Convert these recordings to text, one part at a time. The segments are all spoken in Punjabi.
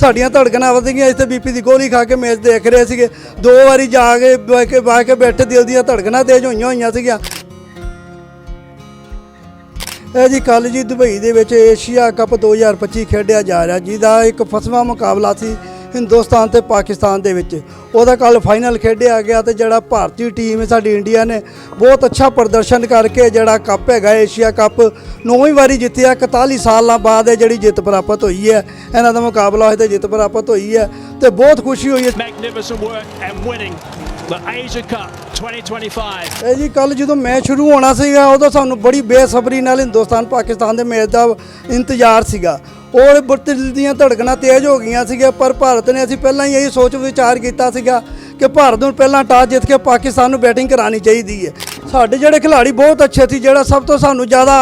ਸਾਡੀਆਂ ਧੜਕਣਾਂ ਵਧ ਗਈਆਂ ਇੱਥੇ ਬੀਪੀ ਦੀ ਗੋਲੀ ਖਾ ਕੇ ਮੈਚ ਦੇਖ ਰਹੇ ਸੀਗੇ। ਦੋ ਵਾਰੀ ਜਾ ਕੇ ਬਹਿ ਕੇ ਬਹਿ ਕੇ ਬੈਠੇ, ਦਿਲ ਦੀਆਂ ਧੜਕਣਾਂ ਤੇਜ਼ ਹੋਈਆਂ ਹੋਈਆਂ ਸੀਗੀਆਂ। ਇਹ ਜੀ ਕੱਲ ਜੀ ਦੁਬਈ ਦੇ ਵਿੱਚ ਏਸ਼ੀਆ ਕੱਪ 2025 ਖੇਡਿਆ ਜਾ ਰਿਹਾ, ਜਿਹਦਾ ਇੱਕ ਫਸਵਾ ਮੁਕਾਬਲਾ ਸੀ। ਹਿੰਦੁਸਤਾਨ ਤੇ ਪਾਕਿਸਤਾਨ ਦੇ ਵਿੱਚ। ਉਹਦਾ ਕੱਲ ਫਾਈਨਲ ਖੇਡਿਆ ਗਿਆ ਤੇ ਜਿਹੜਾ ਭਾਰਤੀ ਟੀਮ ਹੈ ਸਾਡੀ ਇੰਡੀਆ ਨੇ ਬਹੁਤ ਅੱਛਾ ਪ੍ਰਦਰਸ਼ਨ ਕਰਕੇ ਜਿਹੜਾ ਕੱਪ ਹੈਗਾ ਏਸ਼ੀਆ ਕੱਪ ਨੌਵੀਂ ਵਾਰੀ ਜਿੱਤਿਆ 41 ਸਾਲਾਂ ਬਾਅਦ ਇਹ ਜਿਹੜੀ ਜਿੱਤ ਪ੍ਰਾਪਤ ਹੋਈ ਹੈ ਇਹਨਾਂ ਦਾ ਮੁਕਾਬਲਾ ਹੋਇਆ ਤੇ ਜਿੱਤ ਪ੍ਰਾਪਤ ਹੋਈ ਹੈ ਤੇ ਬਹੁਤ ਖੁਸ਼ੀ ਹੋਈ ਹੈ। Magnificent work and winning the Asia Cup 2025. ਇਹ ਜੀ ਕੱਲ ਜਦੋਂ ਮੈਚ ਸ਼ੁਰੂ ਹੋਣਾ ਸੀਗਾ ਉਦੋਂ ਸਾਨੂੰ ਬੜੀ ਬੇਸਬਰੀ ਨਾਲ ਹਿੰਦੁਸਤਾਨ ਪਾਕਿਸਤਾਨ ਦੇ ਮੈਚ ਦਾ ਇੰਤਜ਼ਾਰ ਸੀਗਾ। ਔਰ ਬੁੱਤ ਦਿਲ ਦੀਆਂ ਧੜਕਣਾਂ ਤੇਜ਼ ਹੋ ਗਈਆਂ ਸੀਗੀਆਂ, ਪਰ ਭਾਰਤ ਨੇ ਅਸੀਂ ਪਹਿਲਾਂ ਹੀ ਇਹੀ ਸੋਚ ਵਿਚਾਰ ਕੀਤਾ ਸੀਗਾ ਕਿ ਭਾਰਤ ਨੂੰ ਪਹਿਲਾਂ ਟਾਸ ਜਿੱਤ ਕੇ ਪਾਕਿਸਤਾਨ ਨੂੰ ਬੈਟਿੰਗ ਕਰਾਣੀ ਚਾਹੀਦੀ ਹੈ। ਸਾਡੇ ਜਿਹੜੇ ਖਿਡਾਰੀ ਬਹੁਤ ਅੱਛੇ ਸੀ, ਜਿਹੜਾ ਸਭ ਤੋਂ ਸਾਨੂੰ ਜ਼ਿਆਦਾ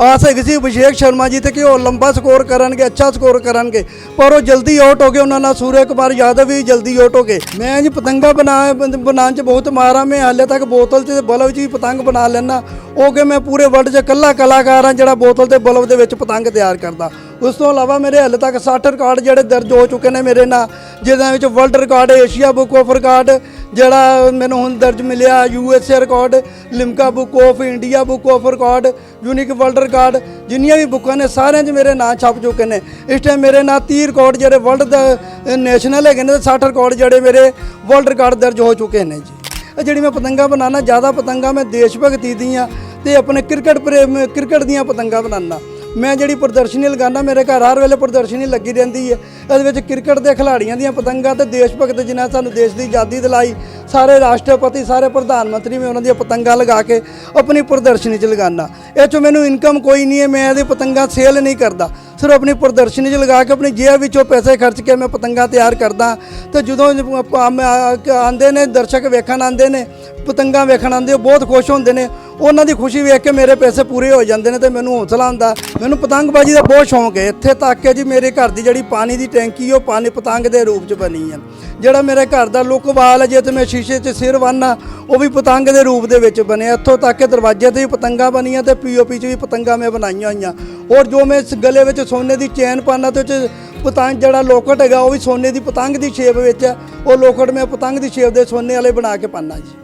ਆਸ ਹੈਗੀ ਸੀ ਅਭਿਸ਼ੇਕ ਸ਼ਰਮਾ ਜੀ ਤੇ ਕਿ ਉਹ ਲੰਬਾ ਸਕੋਰ ਕਰਨਗੇ, ਅੱਛਾ ਸਕੋਰ ਕਰਨਗੇ, ਪਰ ਉਹ ਜਲਦੀ ਆਊਟ ਹੋ ਗਏ, ਉਹਨਾਂ ਨਾਲ ਸੂਰਜ ਕੁਮਾਰ ਯਾਦਵ ਵੀ ਜਲਦੀ ਆਊਟ ਹੋ ਗਏ। ਮੈਂ ਜੀ ਪਤੰਗਾ ਬਣਾ ਬਣਾਉਣ 'ਚ ਬਹੁਤ ਮਾਰਾ ਮੈਂ ਹਾਲੇ ਤੱਕ ਬੋਤਲ 'ਚ ਤੇ ਬਲਬ 'ਚ ਵੀ ਪਤੰਗ ਬਣਾ ਲੈਣਾ ਉਹ ਕਿ ਮੈਂ ਪੂਰੇ ਵਰਲਡ 'ਚ ਇਕੱਲਾ ਕਲਾਕਾਰ ਹਾਂ ਜਿਹੜਾ ਬੋਤਲ ਤੇ ਬਲਬ ਦੇ ਵਿੱਚ ਪਤੰਗ ਤਿਆਰ ਕਰਦਾ। ਉਸ ਤੋਂ ਇਲਾਵਾ ਮੇਰੇ ਹਾਲੇ ਤੱਕ 60 ਰਿਕਾਰਡ ਜਿਹੜੇ ਦਰਜ ਹੋ ਚੁੱਕੇ ਨੇ ਮੇਰੇ ਨਾਲ, ਜਿਹਦੇ ਵਿੱਚ world record, Asia book of record, ਜਿਹੜਾ ਮੈਨੂੰ ਹੁਣ ਦਰਜ ਮਿਲਿਆ, U S A record, Limca book of India book of record, unique world record, ਜਿੰਨੀਆਂ ਵੀ ਬੁੱਕਾਂ ਨੇ ਸਾਰਿਆਂ 'ਚ ਮੇਰੇ ਨਾਂ ਛਪ ਚੁੱਕੇ ਨੇ। ਇਸ ਟਾਈਮ ਮੇਰੇ ਨਾਂ 30 ਰਿਕਾਰਡ ਜਿਹੜੇ ਵਰਲਡ ਦਾ ਨੈਸ਼ਨਲ ਹੈਗੇ ਨੇ ਤੇ 60 ਰਿਕਾਰਡ ਜਿਹੜੇ ਮੇਰੇ ਵਰਲਡ ਰਿਕਾਰਡ ਦਰਜ ਹੋ ਚੁੱਕੇ ਨੇ ਜੀ। ਇਹ ਜਿਹੜੀ ਮੈਂ ਪਤੰਗਾ ਬਣਾਉਣਾ ਜ਼ਿਆਦਾ ਪਤੰਗਾ ਮੈਂ ਦੇਸ਼ ਭਗਤੀ ਦੀਆਂ ਤੇ ਆਪਣੇ ਕ੍ਰਿਕਟ ਪ੍ਰੇਮ, ਕ੍ਰਿਕਟ ਦੀਆਂ ਪਤੰਗਾ ਬਣਾਉਣਾ ਮੈਂ ਜਿਹੜੀ ਪ੍ਰਦਰਸ਼ਨੀ ਲਗਾਉਂਦਾ, ਮੇਰੇ ਘਰ ਹਰ ਵੇਲੇ ਪ੍ਰਦਰਸ਼ਨੀ ਲੱਗੀ ਰਹਿੰਦੀ ਹੈ। ਇਹਦੇ ਵਿੱਚ ਕ੍ਰਿਕਟ ਦੇ ਖਿਡਾਰੀਆਂ ਦੀਆਂ ਪਤੰਗਾਂ ਤੇ ਦੇਸ਼ ਭਗਤ ਜਿਨ੍ਹਾਂ ਸਾਨੂੰ ਦੇਸ਼ ਦੀ ਆਜ਼ਾਦੀ ਦਿਲਾਈ, ਸਾਰੇ ਰਾਸ਼ਟਰਪਤੀ, ਸਾਰੇ ਪ੍ਰਧਾਨ ਮੰਤਰੀ ਮੈਂ ਉਹਨਾਂ ਦੀਆਂ ਪਤੰਗਾਂ ਲਗਾ ਕੇ ਆਪਣੀ ਪ੍ਰਦਰਸ਼ਨੀ 'ਚ ਲਗਾਉਂਦਾ। ਇਹ 'ਚੋਂ ਮੈਨੂੰ ਇਨਕਮ ਕੋਈ ਨਹੀਂ ਹੈ, ਮੈਂ ਇਹਦੀ ਪਤੰਗਾਂ ਸੇਲ ਨਹੀਂ ਕਰਦਾ। ਸਿਰਫ ਆਪਣੀ ਪ੍ਰਦਰਸ਼ਨੀ 'ਚ ਲਗਾ ਕੇ ਆਪਣੀ ਜੇਬ ਵਿੱਚੋਂ ਪੈਸੇ ਖਰਚ ਕੇ ਮੈਂ ਪਤੰਗਾਂ ਤਿਆਰ ਕਰਦਾ। ਤੇ ਜਦੋਂ ਆਉਂਦੇ ਨੇ, ਦਰਸ਼ਕ ਵੇਖਣ ਆਉਂਦੇ ਨੇ, ਪਤੰਗਾਂ ਵੇਖਣ ਆਉਂਦੇ, ਉਹ ਬਹੁਤ ਖੁਸ਼ ਹੁੰਦੇ ਨੇ। ਉਹਨਾਂ ਦੀ ਖੁਸ਼ੀ ਵੇਖ ਕੇ ਮੇਰੇ ਪੈਸੇ ਪੂਰੇ ਹੋ ਜਾਂਦੇ ਨੇ ਤੇ ਮੈਨੂੰ ਹੌਸਲਾ ਆਉਂਦਾ ਮੈਨੂੰ ਪਤੰਗਬਾਜ਼ੀ ਦਾ ਬਹੁਤ ਸ਼ੌਂਕ ਹੈ। ਇੱਥੇ ਤੱਕ ਕਿ ਜੀ ਮੇਰੇ ਘਰ ਦੀ ਜਿਹੜੀ ਪਾਣੀ ਦੀ ਟੈਂਕੀ ਉਹ ਪਾਣੀ ਪਤੰਗ ਦੇ ਰੂਪ 'ਚ ਬਣੀ ਹੈ ਜਿਹੜਾ ਮੇਰੇ ਘਰ ਦਾ ਲੁਕਵਾਲ ਹੈ ਜੇ ਤੇ ਮੈਂ ਸ਼ੀਸ਼ੇ 'ਚ ਸਿਰ ਬੰਨ੍ਹਨਾ, ਉਹ ਵੀ ਪਤੰਗ ਦੇ ਰੂਪ ਦੇ ਵਿੱਚ ਬਣਿਆ ਇੱਥੋਂ ਤੱਕ ਕਿ ਦਰਵਾਜ਼ੇ ਤੇ ਵੀ ਪਤੰਗਾਂ ਬਣੀਆਂ ਤੇ ਪੀਓਪੀ 'ਚ ਵੀ ਪਤੰਗਾਂ ਮੈਂ ਬਣਾਈਆਂ ਹੋਈਆਂ। ਔਰ ਜੋ ਮੈਂ ਇਸ ਗਲੇ ਵਿੱਚ ਸੋਨੇ ਦੀ ਚੈਨ ਪਾਣਾ ਤੇ ਉਹ 'ਚ ਪਤੰਗ ਜਿਹੜਾ ਲੋਕਟ ਹੈਗਾ, ਉਹ ਵੀ ਸੋਨੇ ਦੀ ਪਤੰਗ ਦੀ ਸ਼ੇਪ ਵਿੱਚ ਹੈ ਉਹ ਲੋਕਟ ਮੈਂ ਪਤੰਗ ਦੀ ਸ਼ੇਪ ਦੇ ਸੋਨੇ ਵਾਲੇ ਬਣਾ ਕੇ ਪਾਣਾ ਜੀ।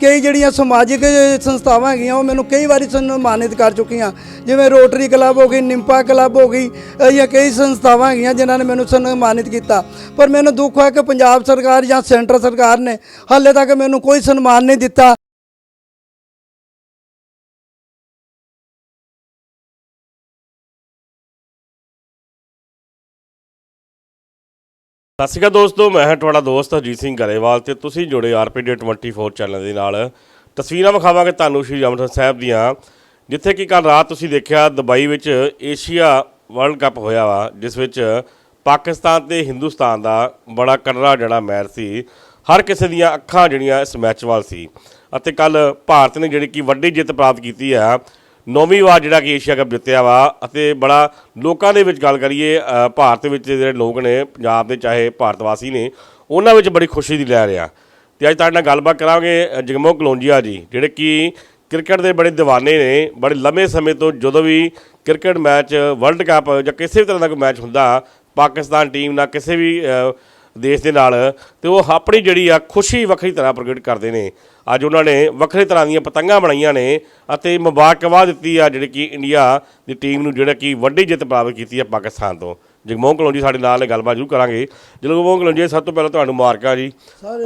ਕਈ ਜਿਹੜੀਆਂ ਸਮਾਜਿਕ ਸੰਸਥਾਵਾਂ ਹੈਗੀਆਂ, ਉਹ ਮੈਨੂੰ ਕਈ ਵਾਰੀ ਸਨਮਾਨਿਤ ਕਰ ਚੁੱਕੀਆਂ। ਜਿਵੇਂ ਰੋਟਰੀ ਕਲੱਬ ਹੋ ਗਈ ਨਿੰਪਾ ਕਲੱਬ ਹੋ ਗਈ ਇਹ ਜਾਂ ਕਈ ਸੰਸਥਾਵਾਂ ਹੈਗੀਆਂ ਜਿਨ੍ਹਾਂ ਨੇ ਮੈਨੂੰ ਸਨਮਾਨਿਤ ਕੀਤਾ। ਪਰ ਮੈਨੂੰ ਦੁੱਖ ਹੈ ਕਿ ਪੰਜਾਬ ਸਰਕਾਰ ਜਾਂ ਸੈਂਟਰ ਸਰਕਾਰ ਨੇ ਹਾਲੇ ਤੱਕ ਮੈਨੂੰ ਕੋਈ ਸਨਮਾਨ ਨਹੀਂ ਦਿੱਤਾ। ਸਤਿ ਸ਼੍ਰੀ ਅਕਾਲ ਦੋਸਤੋ, ਮੈਂ ਹਾਂ ਤੁਹਾਡਾ ਦੋਸਤ ਅਜੀਤ ਸਿੰਘ ਗਰੇਵਾਲ ਤੇ ਤੁਸੀਂ ਜੁੜੇ ਆਰਪੀਡੀ 24 ਚੈਨਲ ਦੇ ਨਾਲ। ਤਸਵੀਰਾਂ ਵਿਖਾਵਾਂਗੇ ਤੁਹਾਨੂੰ ਸ਼੍ਰੀ ਅੰਮ੍ਰਿਤਸਰ ਸਾਹਿਬ ਦੀਆਂ, ਜਿੱਥੇ ਕਿ ਕੱਲ ਰਾਤ ਤੁਸੀਂ ਦੇਖਿਆ ਦੁਬਈ ਵਿੱਚ ਏਸ਼ੀਆ ਵਰਲਡ ਕੱਪ ਹੋਇਆ ਵਾ, ਜਿਸ ਵਿੱਚ ਪਾਕਿਸਤਾਨ ਤੇ ਹਿੰਦੁਸਤਾਨ ਦਾ ਬੜਾ ਕਰੜਾ ਜਿਹੜਾ ਮੈਚ ਸੀ, ਹਰ ਕਿਸੇ ਦੀਆਂ ਅੱਖਾਂ ਜਿਹੜੀਆਂ ਇਸ ਮੈਚ ਵੱਲ ਸੀ। ਅਤੇ ਕੱਲ ਭਾਰਤ ਨੇ ਜਿਹੜੀ ਕਿ ਵੱਡੀ ਜਿੱਤ ਪ੍ਰਾਪਤ ਕੀਤੀ ਆ ਨੌਵੀਂ ਵਾਰ ਜਿਹੜਾ ਕਿ ਏਸ਼ੀਆ ਕੱਪ ਜਿੱਤਿਆ ਵਾ ਅਤੇ ਬੜਾ ਲੋਕਾਂ ਦੇ ਵਿੱਚ ਗੱਲ ਕਰੀਏ ਭਾਰਤ ਵਿੱਚ ਜਿਹੜੇ ਲੋਕ ਨੇ ਪੰਜਾਬ ਦੇ ਚਾਹੇ ਭਾਰਤ ਵਾਸੀ ਨੇ ਉਹਨਾਂ ਵਿੱਚ ਬੜੀ ਖੁਸ਼ੀ ਦੀ ਲਹਿਰ ਆ। ਤੇ ਅੱਜ ਤੁਹਾਡੇ ਨਾਲ ਗੱਲਬਾਤ ਕਰਾਂਗੇ ਅ, ਕਲੋਂਜੀਆ ਜੀ ਜਿਹੜੇ ਕਿ ਕ੍ਰਿਕਟ ਦੇ ਬੜੇ دیਵਾਨੇ ਨੇ ਬੜੇ ਲੰਮੇ ਸਮੇਂ ਤੋਂ ਜਦੋਂ ਵੀ ਕ੍ਰਿਕਟ ਮੈਚ ਵਰਲਡ ਕੱਪ ਜਾਂ ਕਿਸੇ ਵੀ ਤਰ੍ਹਾਂ ਦਾ ਕੋਈ ਮੈਚ ਹੁੰਦਾ ਪਾਕਿਸਤਾਨ ਟੀਮ ਨਾਲ ਕਿਸੇ ਵੀ ਦੇਸ਼ ਦੇ ਨਾਲ ਤੇ ਉਹ ਆਪਣੀ ਜਿਹੜੀ ਆ ਖੁਸ਼ੀ ਵੱਖਰੀ ਤਰ੍ਹਾਂ ਪ੍ਰਗਟ ਕਰਦੇ ਨੇ। ਅੱਜ ਉਹਨਾਂ ਨੇ ਵੱਖਰੇ ਤਰ੍ਹਾਂ ਦੀਆਂ ਪਤੰਗਾਂ ਬਣਾਈਆਂ ਨੇ ਅਤੇ ਮੁਬਾਰਕਬਾਦ ਦਿੱਤੀ ਆ ਜਿਹੜੀ ਕਿ ਇੰਡੀਆ ਦੀ ਟੀਮ ਨੂੰ ਜਿਹੜਾ ਕਿ ਵੱਡੀ ਜਿੱਤ ਪ੍ਰਾਪਤ ਕੀਤੀ ਆ ਪਾਕਿਸਤਾਨ ਤੋਂ। ਜਗਮੋਹਨ ਕਲੋਂਜੀ ਸਾਡੇ ਨਾਲ ਗੱਲਬਾਤ ਜ਼ਰੂਰ ਕਰਾਂਗੇ। ਜਗਮੋਹਨ ਕਲੋਂਜੀ ਸਭ ਤੋਂ ਪਹਿਲਾਂ ਤੁਹਾਨੂੰ ਮੁਬਾਰਕਾਂ ਜੀ।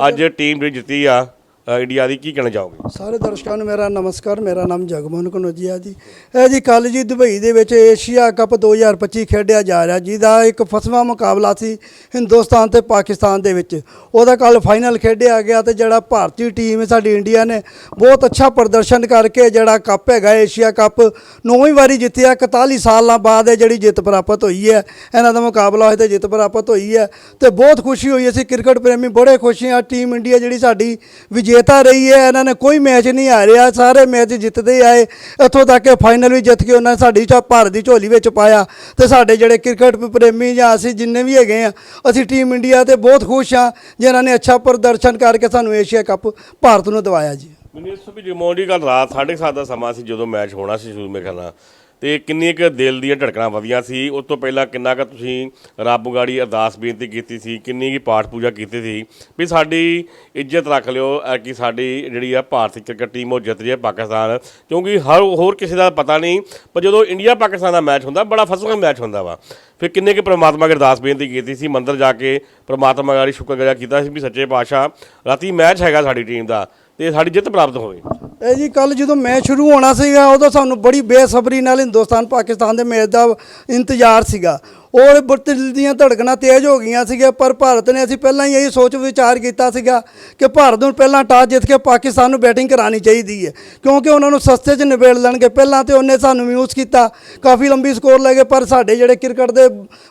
ਅੱਜ ਟੀਮ ਜਿਹੜੀ ਜਿੱਤੀ ਆ ਇੰਡੀਆ ਦੀ ਕੀ ਕਹਿਣਾ ਚਾਹੋਗੇ? ਸਾਰੇ ਦਰਸ਼ਕਾਂ ਨੂੰ ਮੇਰਾ ਨਮਸਕਾਰ, ਮੇਰਾ ਨਾਮ ਜਗਮੋਹਨ ਕਨੋਜੀਆ ਜੀ। ਇਹ ਜੀ ਕੱਲ ਜੀ ਦੁਬਈ ਦੇ ਵਿੱਚ ਏਸ਼ੀਆ ਕੱਪ 2025 ਖੇਡਿਆ ਜਾ ਰਿਹਾ, ਜਿਹਦਾ ਇੱਕ ਫਸਵਾਂ ਮੁਕਾਬਲਾ ਸੀ ਹਿੰਦੁਸਤਾਨ ਤੇ ਪਾਕਿਸਤਾਨ ਦੇ ਵਿੱਚ। ਉਹਦਾ ਕੱਲ ਫਾਈਨਲ ਖੇਡਿਆ ਗਿਆ ਤੇ ਜਿਹੜਾ ਭਾਰਤੀ ਟੀਮ ਸਾਡੀ ਇੰਡੀਆ ਨੇ ਬਹੁਤ ਅੱਛਾ ਪ੍ਰਦਰਸ਼ਨ ਕਰਕੇ ਜਿਹੜਾ ਕੱਪ ਹੈਗਾ ਏਸ਼ੀਆ ਕੱਪ ਨੌਵੀਂ ਵਾਰੀ ਜਿੱਤਿਆ 41 ਸਾਲਾਂ ਬਾਅਦ ਇਹ ਜਿਹੜੀ ਜਿੱਤ ਪ੍ਰਾਪਤ ਹੋਈ ਹੈ, ਇਹਨਾਂ ਦਾ ਮੁਕਾਬਲਾ ਹੋਇਆ ਤੇ ਜਿੱਤ ਪ੍ਰਾਪਤ ਹੋਈ ਹੈ ਤੇ ਬਹੁਤ ਖੁਸ਼ੀ ਹੋਈ ਅਸੀਂ ਕ੍ਰਿਕਟ ਪ੍ਰੇਮੀ ਬੜੇ ਖੁਸ਼ ਹਾਂ ਟੀਮ ਇੰਡੀਆ ਜਿਹੜੀ ਸਾਡੀ ਵਿਜੇਤਾ ਰਹੀ ਹੈ, ਇਹਨਾਂ ਨੇ ਕੋਈ ਮੈਚ ਨਹੀਂ ਹਾਰਿਆ, ਸਾਰੇ ਮੈਚ ਜਿੱਤਦੇ ਆਏ। ਇੱਥੋਂ ਤੱਕ ਕਿ ਫਾਈਨਲ ਵੀ ਜਿੱਤ ਕੇ ਉਹਨਾਂ ਨੇ ਸਾਡੀ ਚਾ ਭਾਰਤ ਦੀ ਝੋਲੀ ਵਿੱਚ ਪਾਇਆ। ਤੇ ਸਾਡੇ ਜਿਹੜੇ ਕ੍ਰਿਕਟ ਪ੍ਰੇਮੀ ਜਾਂ ਅਸੀਂ ਜਿੰਨੇ ਵੀ ਹੈਗੇ ਆ, ਅਸੀਂ ਟੀਮ ਇੰਡੀਆ ਤੇ ਬਹੁਤ ਖੁਸ਼ ਹਾਂ, ਜਿਨ੍ਹਾਂ ਨੇ ਅੱਛਾ ਪ੍ਰਦਰਸ਼ਨ ਕਰਕੇ ਸਾਨੂੰ ਏਸ਼ੀਆ ਕੱਪ ਭਾਰਤ ਨੂੰ ਦਿਵਾਇਆ ਜੀ। ਮੈਨੂੰ ਇਸ ਤੋਂ ਵੀ ਜਗਮੋਹਨ ਜੀ ਰਾਤ 7:30 ਦਾ ਸਮਾਂ ਸੀ, ਜਦੋਂ ਮੈਚ ਹੋਣਾ ਸੀ ਸ਼ੁਰੂ, ਮੇਰੇ ਖਿਆਲ ਤੇ ਕਿੰਨੀ ਕੁ ਦਿਲ ਦੀਆਂ ਧੜਕਣਾਂ ਵਧੀਆਂ ਸੀ, ਉਸ ਤੋਂ ਪਹਿਲਾਂ ਕਿੰਨਾ ਕੁ ਤੁਸੀਂ ਰੱਬ ਗਾੜੀ ਅਰਦਾਸ ਬੇਨਤੀ ਕੀਤੀ ਸੀ, ਕਿੰਨੀ ਕੀ ਪਾਠ ਪੂਜਾ ਕੀਤੀ ਸੀ, ਵੀ ਸਾਡੀ ਇੱਜ਼ਤ ਰੱਖ ਲਿਓ ਕਿ ਸਾਡੀ ਜਿਹੜੀ ਆ ਭਾਰਤੀ ਕ੍ਰਿਕਟ ਟੀਮ ਉਹ ਜਿੱਤ ਰਹੀ ਹੈ ਪਾਕਿਸਤਾਨ, ਕਿਉਂਕਿ ਹਰ, ਹੋਰ ਕਿਸੇ ਦਾ ਪਤਾ ਨਹੀਂ, ਪਰ ਜਦੋਂ ਇੰਡੀਆ ਪਾਕਿਸਤਾਨ ਦਾ ਮੈਚ ਹੁੰਦਾ, ਬੜਾ ਫਸਵਾ ਮੈਚ ਹੁੰਦਾ ਵਾ। ਫਿਰ ਕਿੰਨੇ ਕੁ ਪ੍ਰਮਾਤਮਾ ਅੱਗੇ ਅਰਦਾਸ ਬੇਨਤੀ ਕੀਤੀ ਸੀ, ਮੰਦਰ ਜਾ ਕੇ ਪ੍ਰਮਾਤਮਾ ਗਾੜੀ ਸ਼ੁਕਰਗੁਜ਼ਾਰ ਕੀਤਾ ਸੀ ਵੀ ਸੱਚੇ ਪਾਤਸ਼ਾਹ, ਰਾਤੀ ਮੈਚ ਹੈਗਾ ਸਾਡੀ ਟੀਮ ਦਾ ਤੇ ਸਾਡੀ ਜਿੱਤ ਪ੍ਰਾਪਤ ਹੋਵੇ। ਇਹ ਜੀ ਕੱਲ ਜਦੋਂ ਮੈਚ ਸ਼ੁਰੂ ਹੋਣਾ ਸੀਗਾ, ਉਦੋਂ ਸਾਨੂੰ ਬੜੀ ਬੇਸਬਰੀ ਨਾਲ ਹਿੰਦੁਸਤਾਨ ਪਾਕਿਸਤਾਨ ਦੇ ਮੈਚ ਦਾ ਇੰਤਜ਼ਾਰ ਸੀਗਾ। ਔਰ ਬੜੇ ਦਿਲ ਦੀਆਂ ਧੜਕਣਾਂ ਤੇਜ਼ ਹੋ ਗਈਆਂ ਸੀਗੀਆਂ, ਪਰ ਭਾਰਤ ਨੇ ਅਸੀਂ ਪਹਿਲਾਂ ਹੀ ਇਹੀ ਸੋਚ ਵਿਚਾਰ ਕੀਤਾ ਸੀਗਾ ਕਿ ਭਾਰਤ ਨੂੰ ਪਹਿਲਾਂ ਟਾਸ ਜਿੱਤ ਕੇ ਪਾਕਿਸਤਾਨ ਨੂੰ ਬੈਟਿੰਗ ਕਰਾਣੀ ਚਾਹੀਦੀ ਹੈ। ਕਿਉਂਕਿ ਉਹਨਾਂ ਨੂੰ ਸਸਤੇ 'ਚ ਨਿਬੇੜ ਲੈਣਗੇ। ਪਹਿਲਾਂ ਤੇ ਉਹਨੇ ਸਾਨੂੰ ਮਿਊਸ ਕੀਤਾ, ਕਾਫੀ ਲੰਬੀ ਸਕੋਰ ਲੈ ਗਏ, ਪਰ ਸਾਡੇ ਜਿਹੜੇ ਕ੍ਰਿਕਟ ਦੇ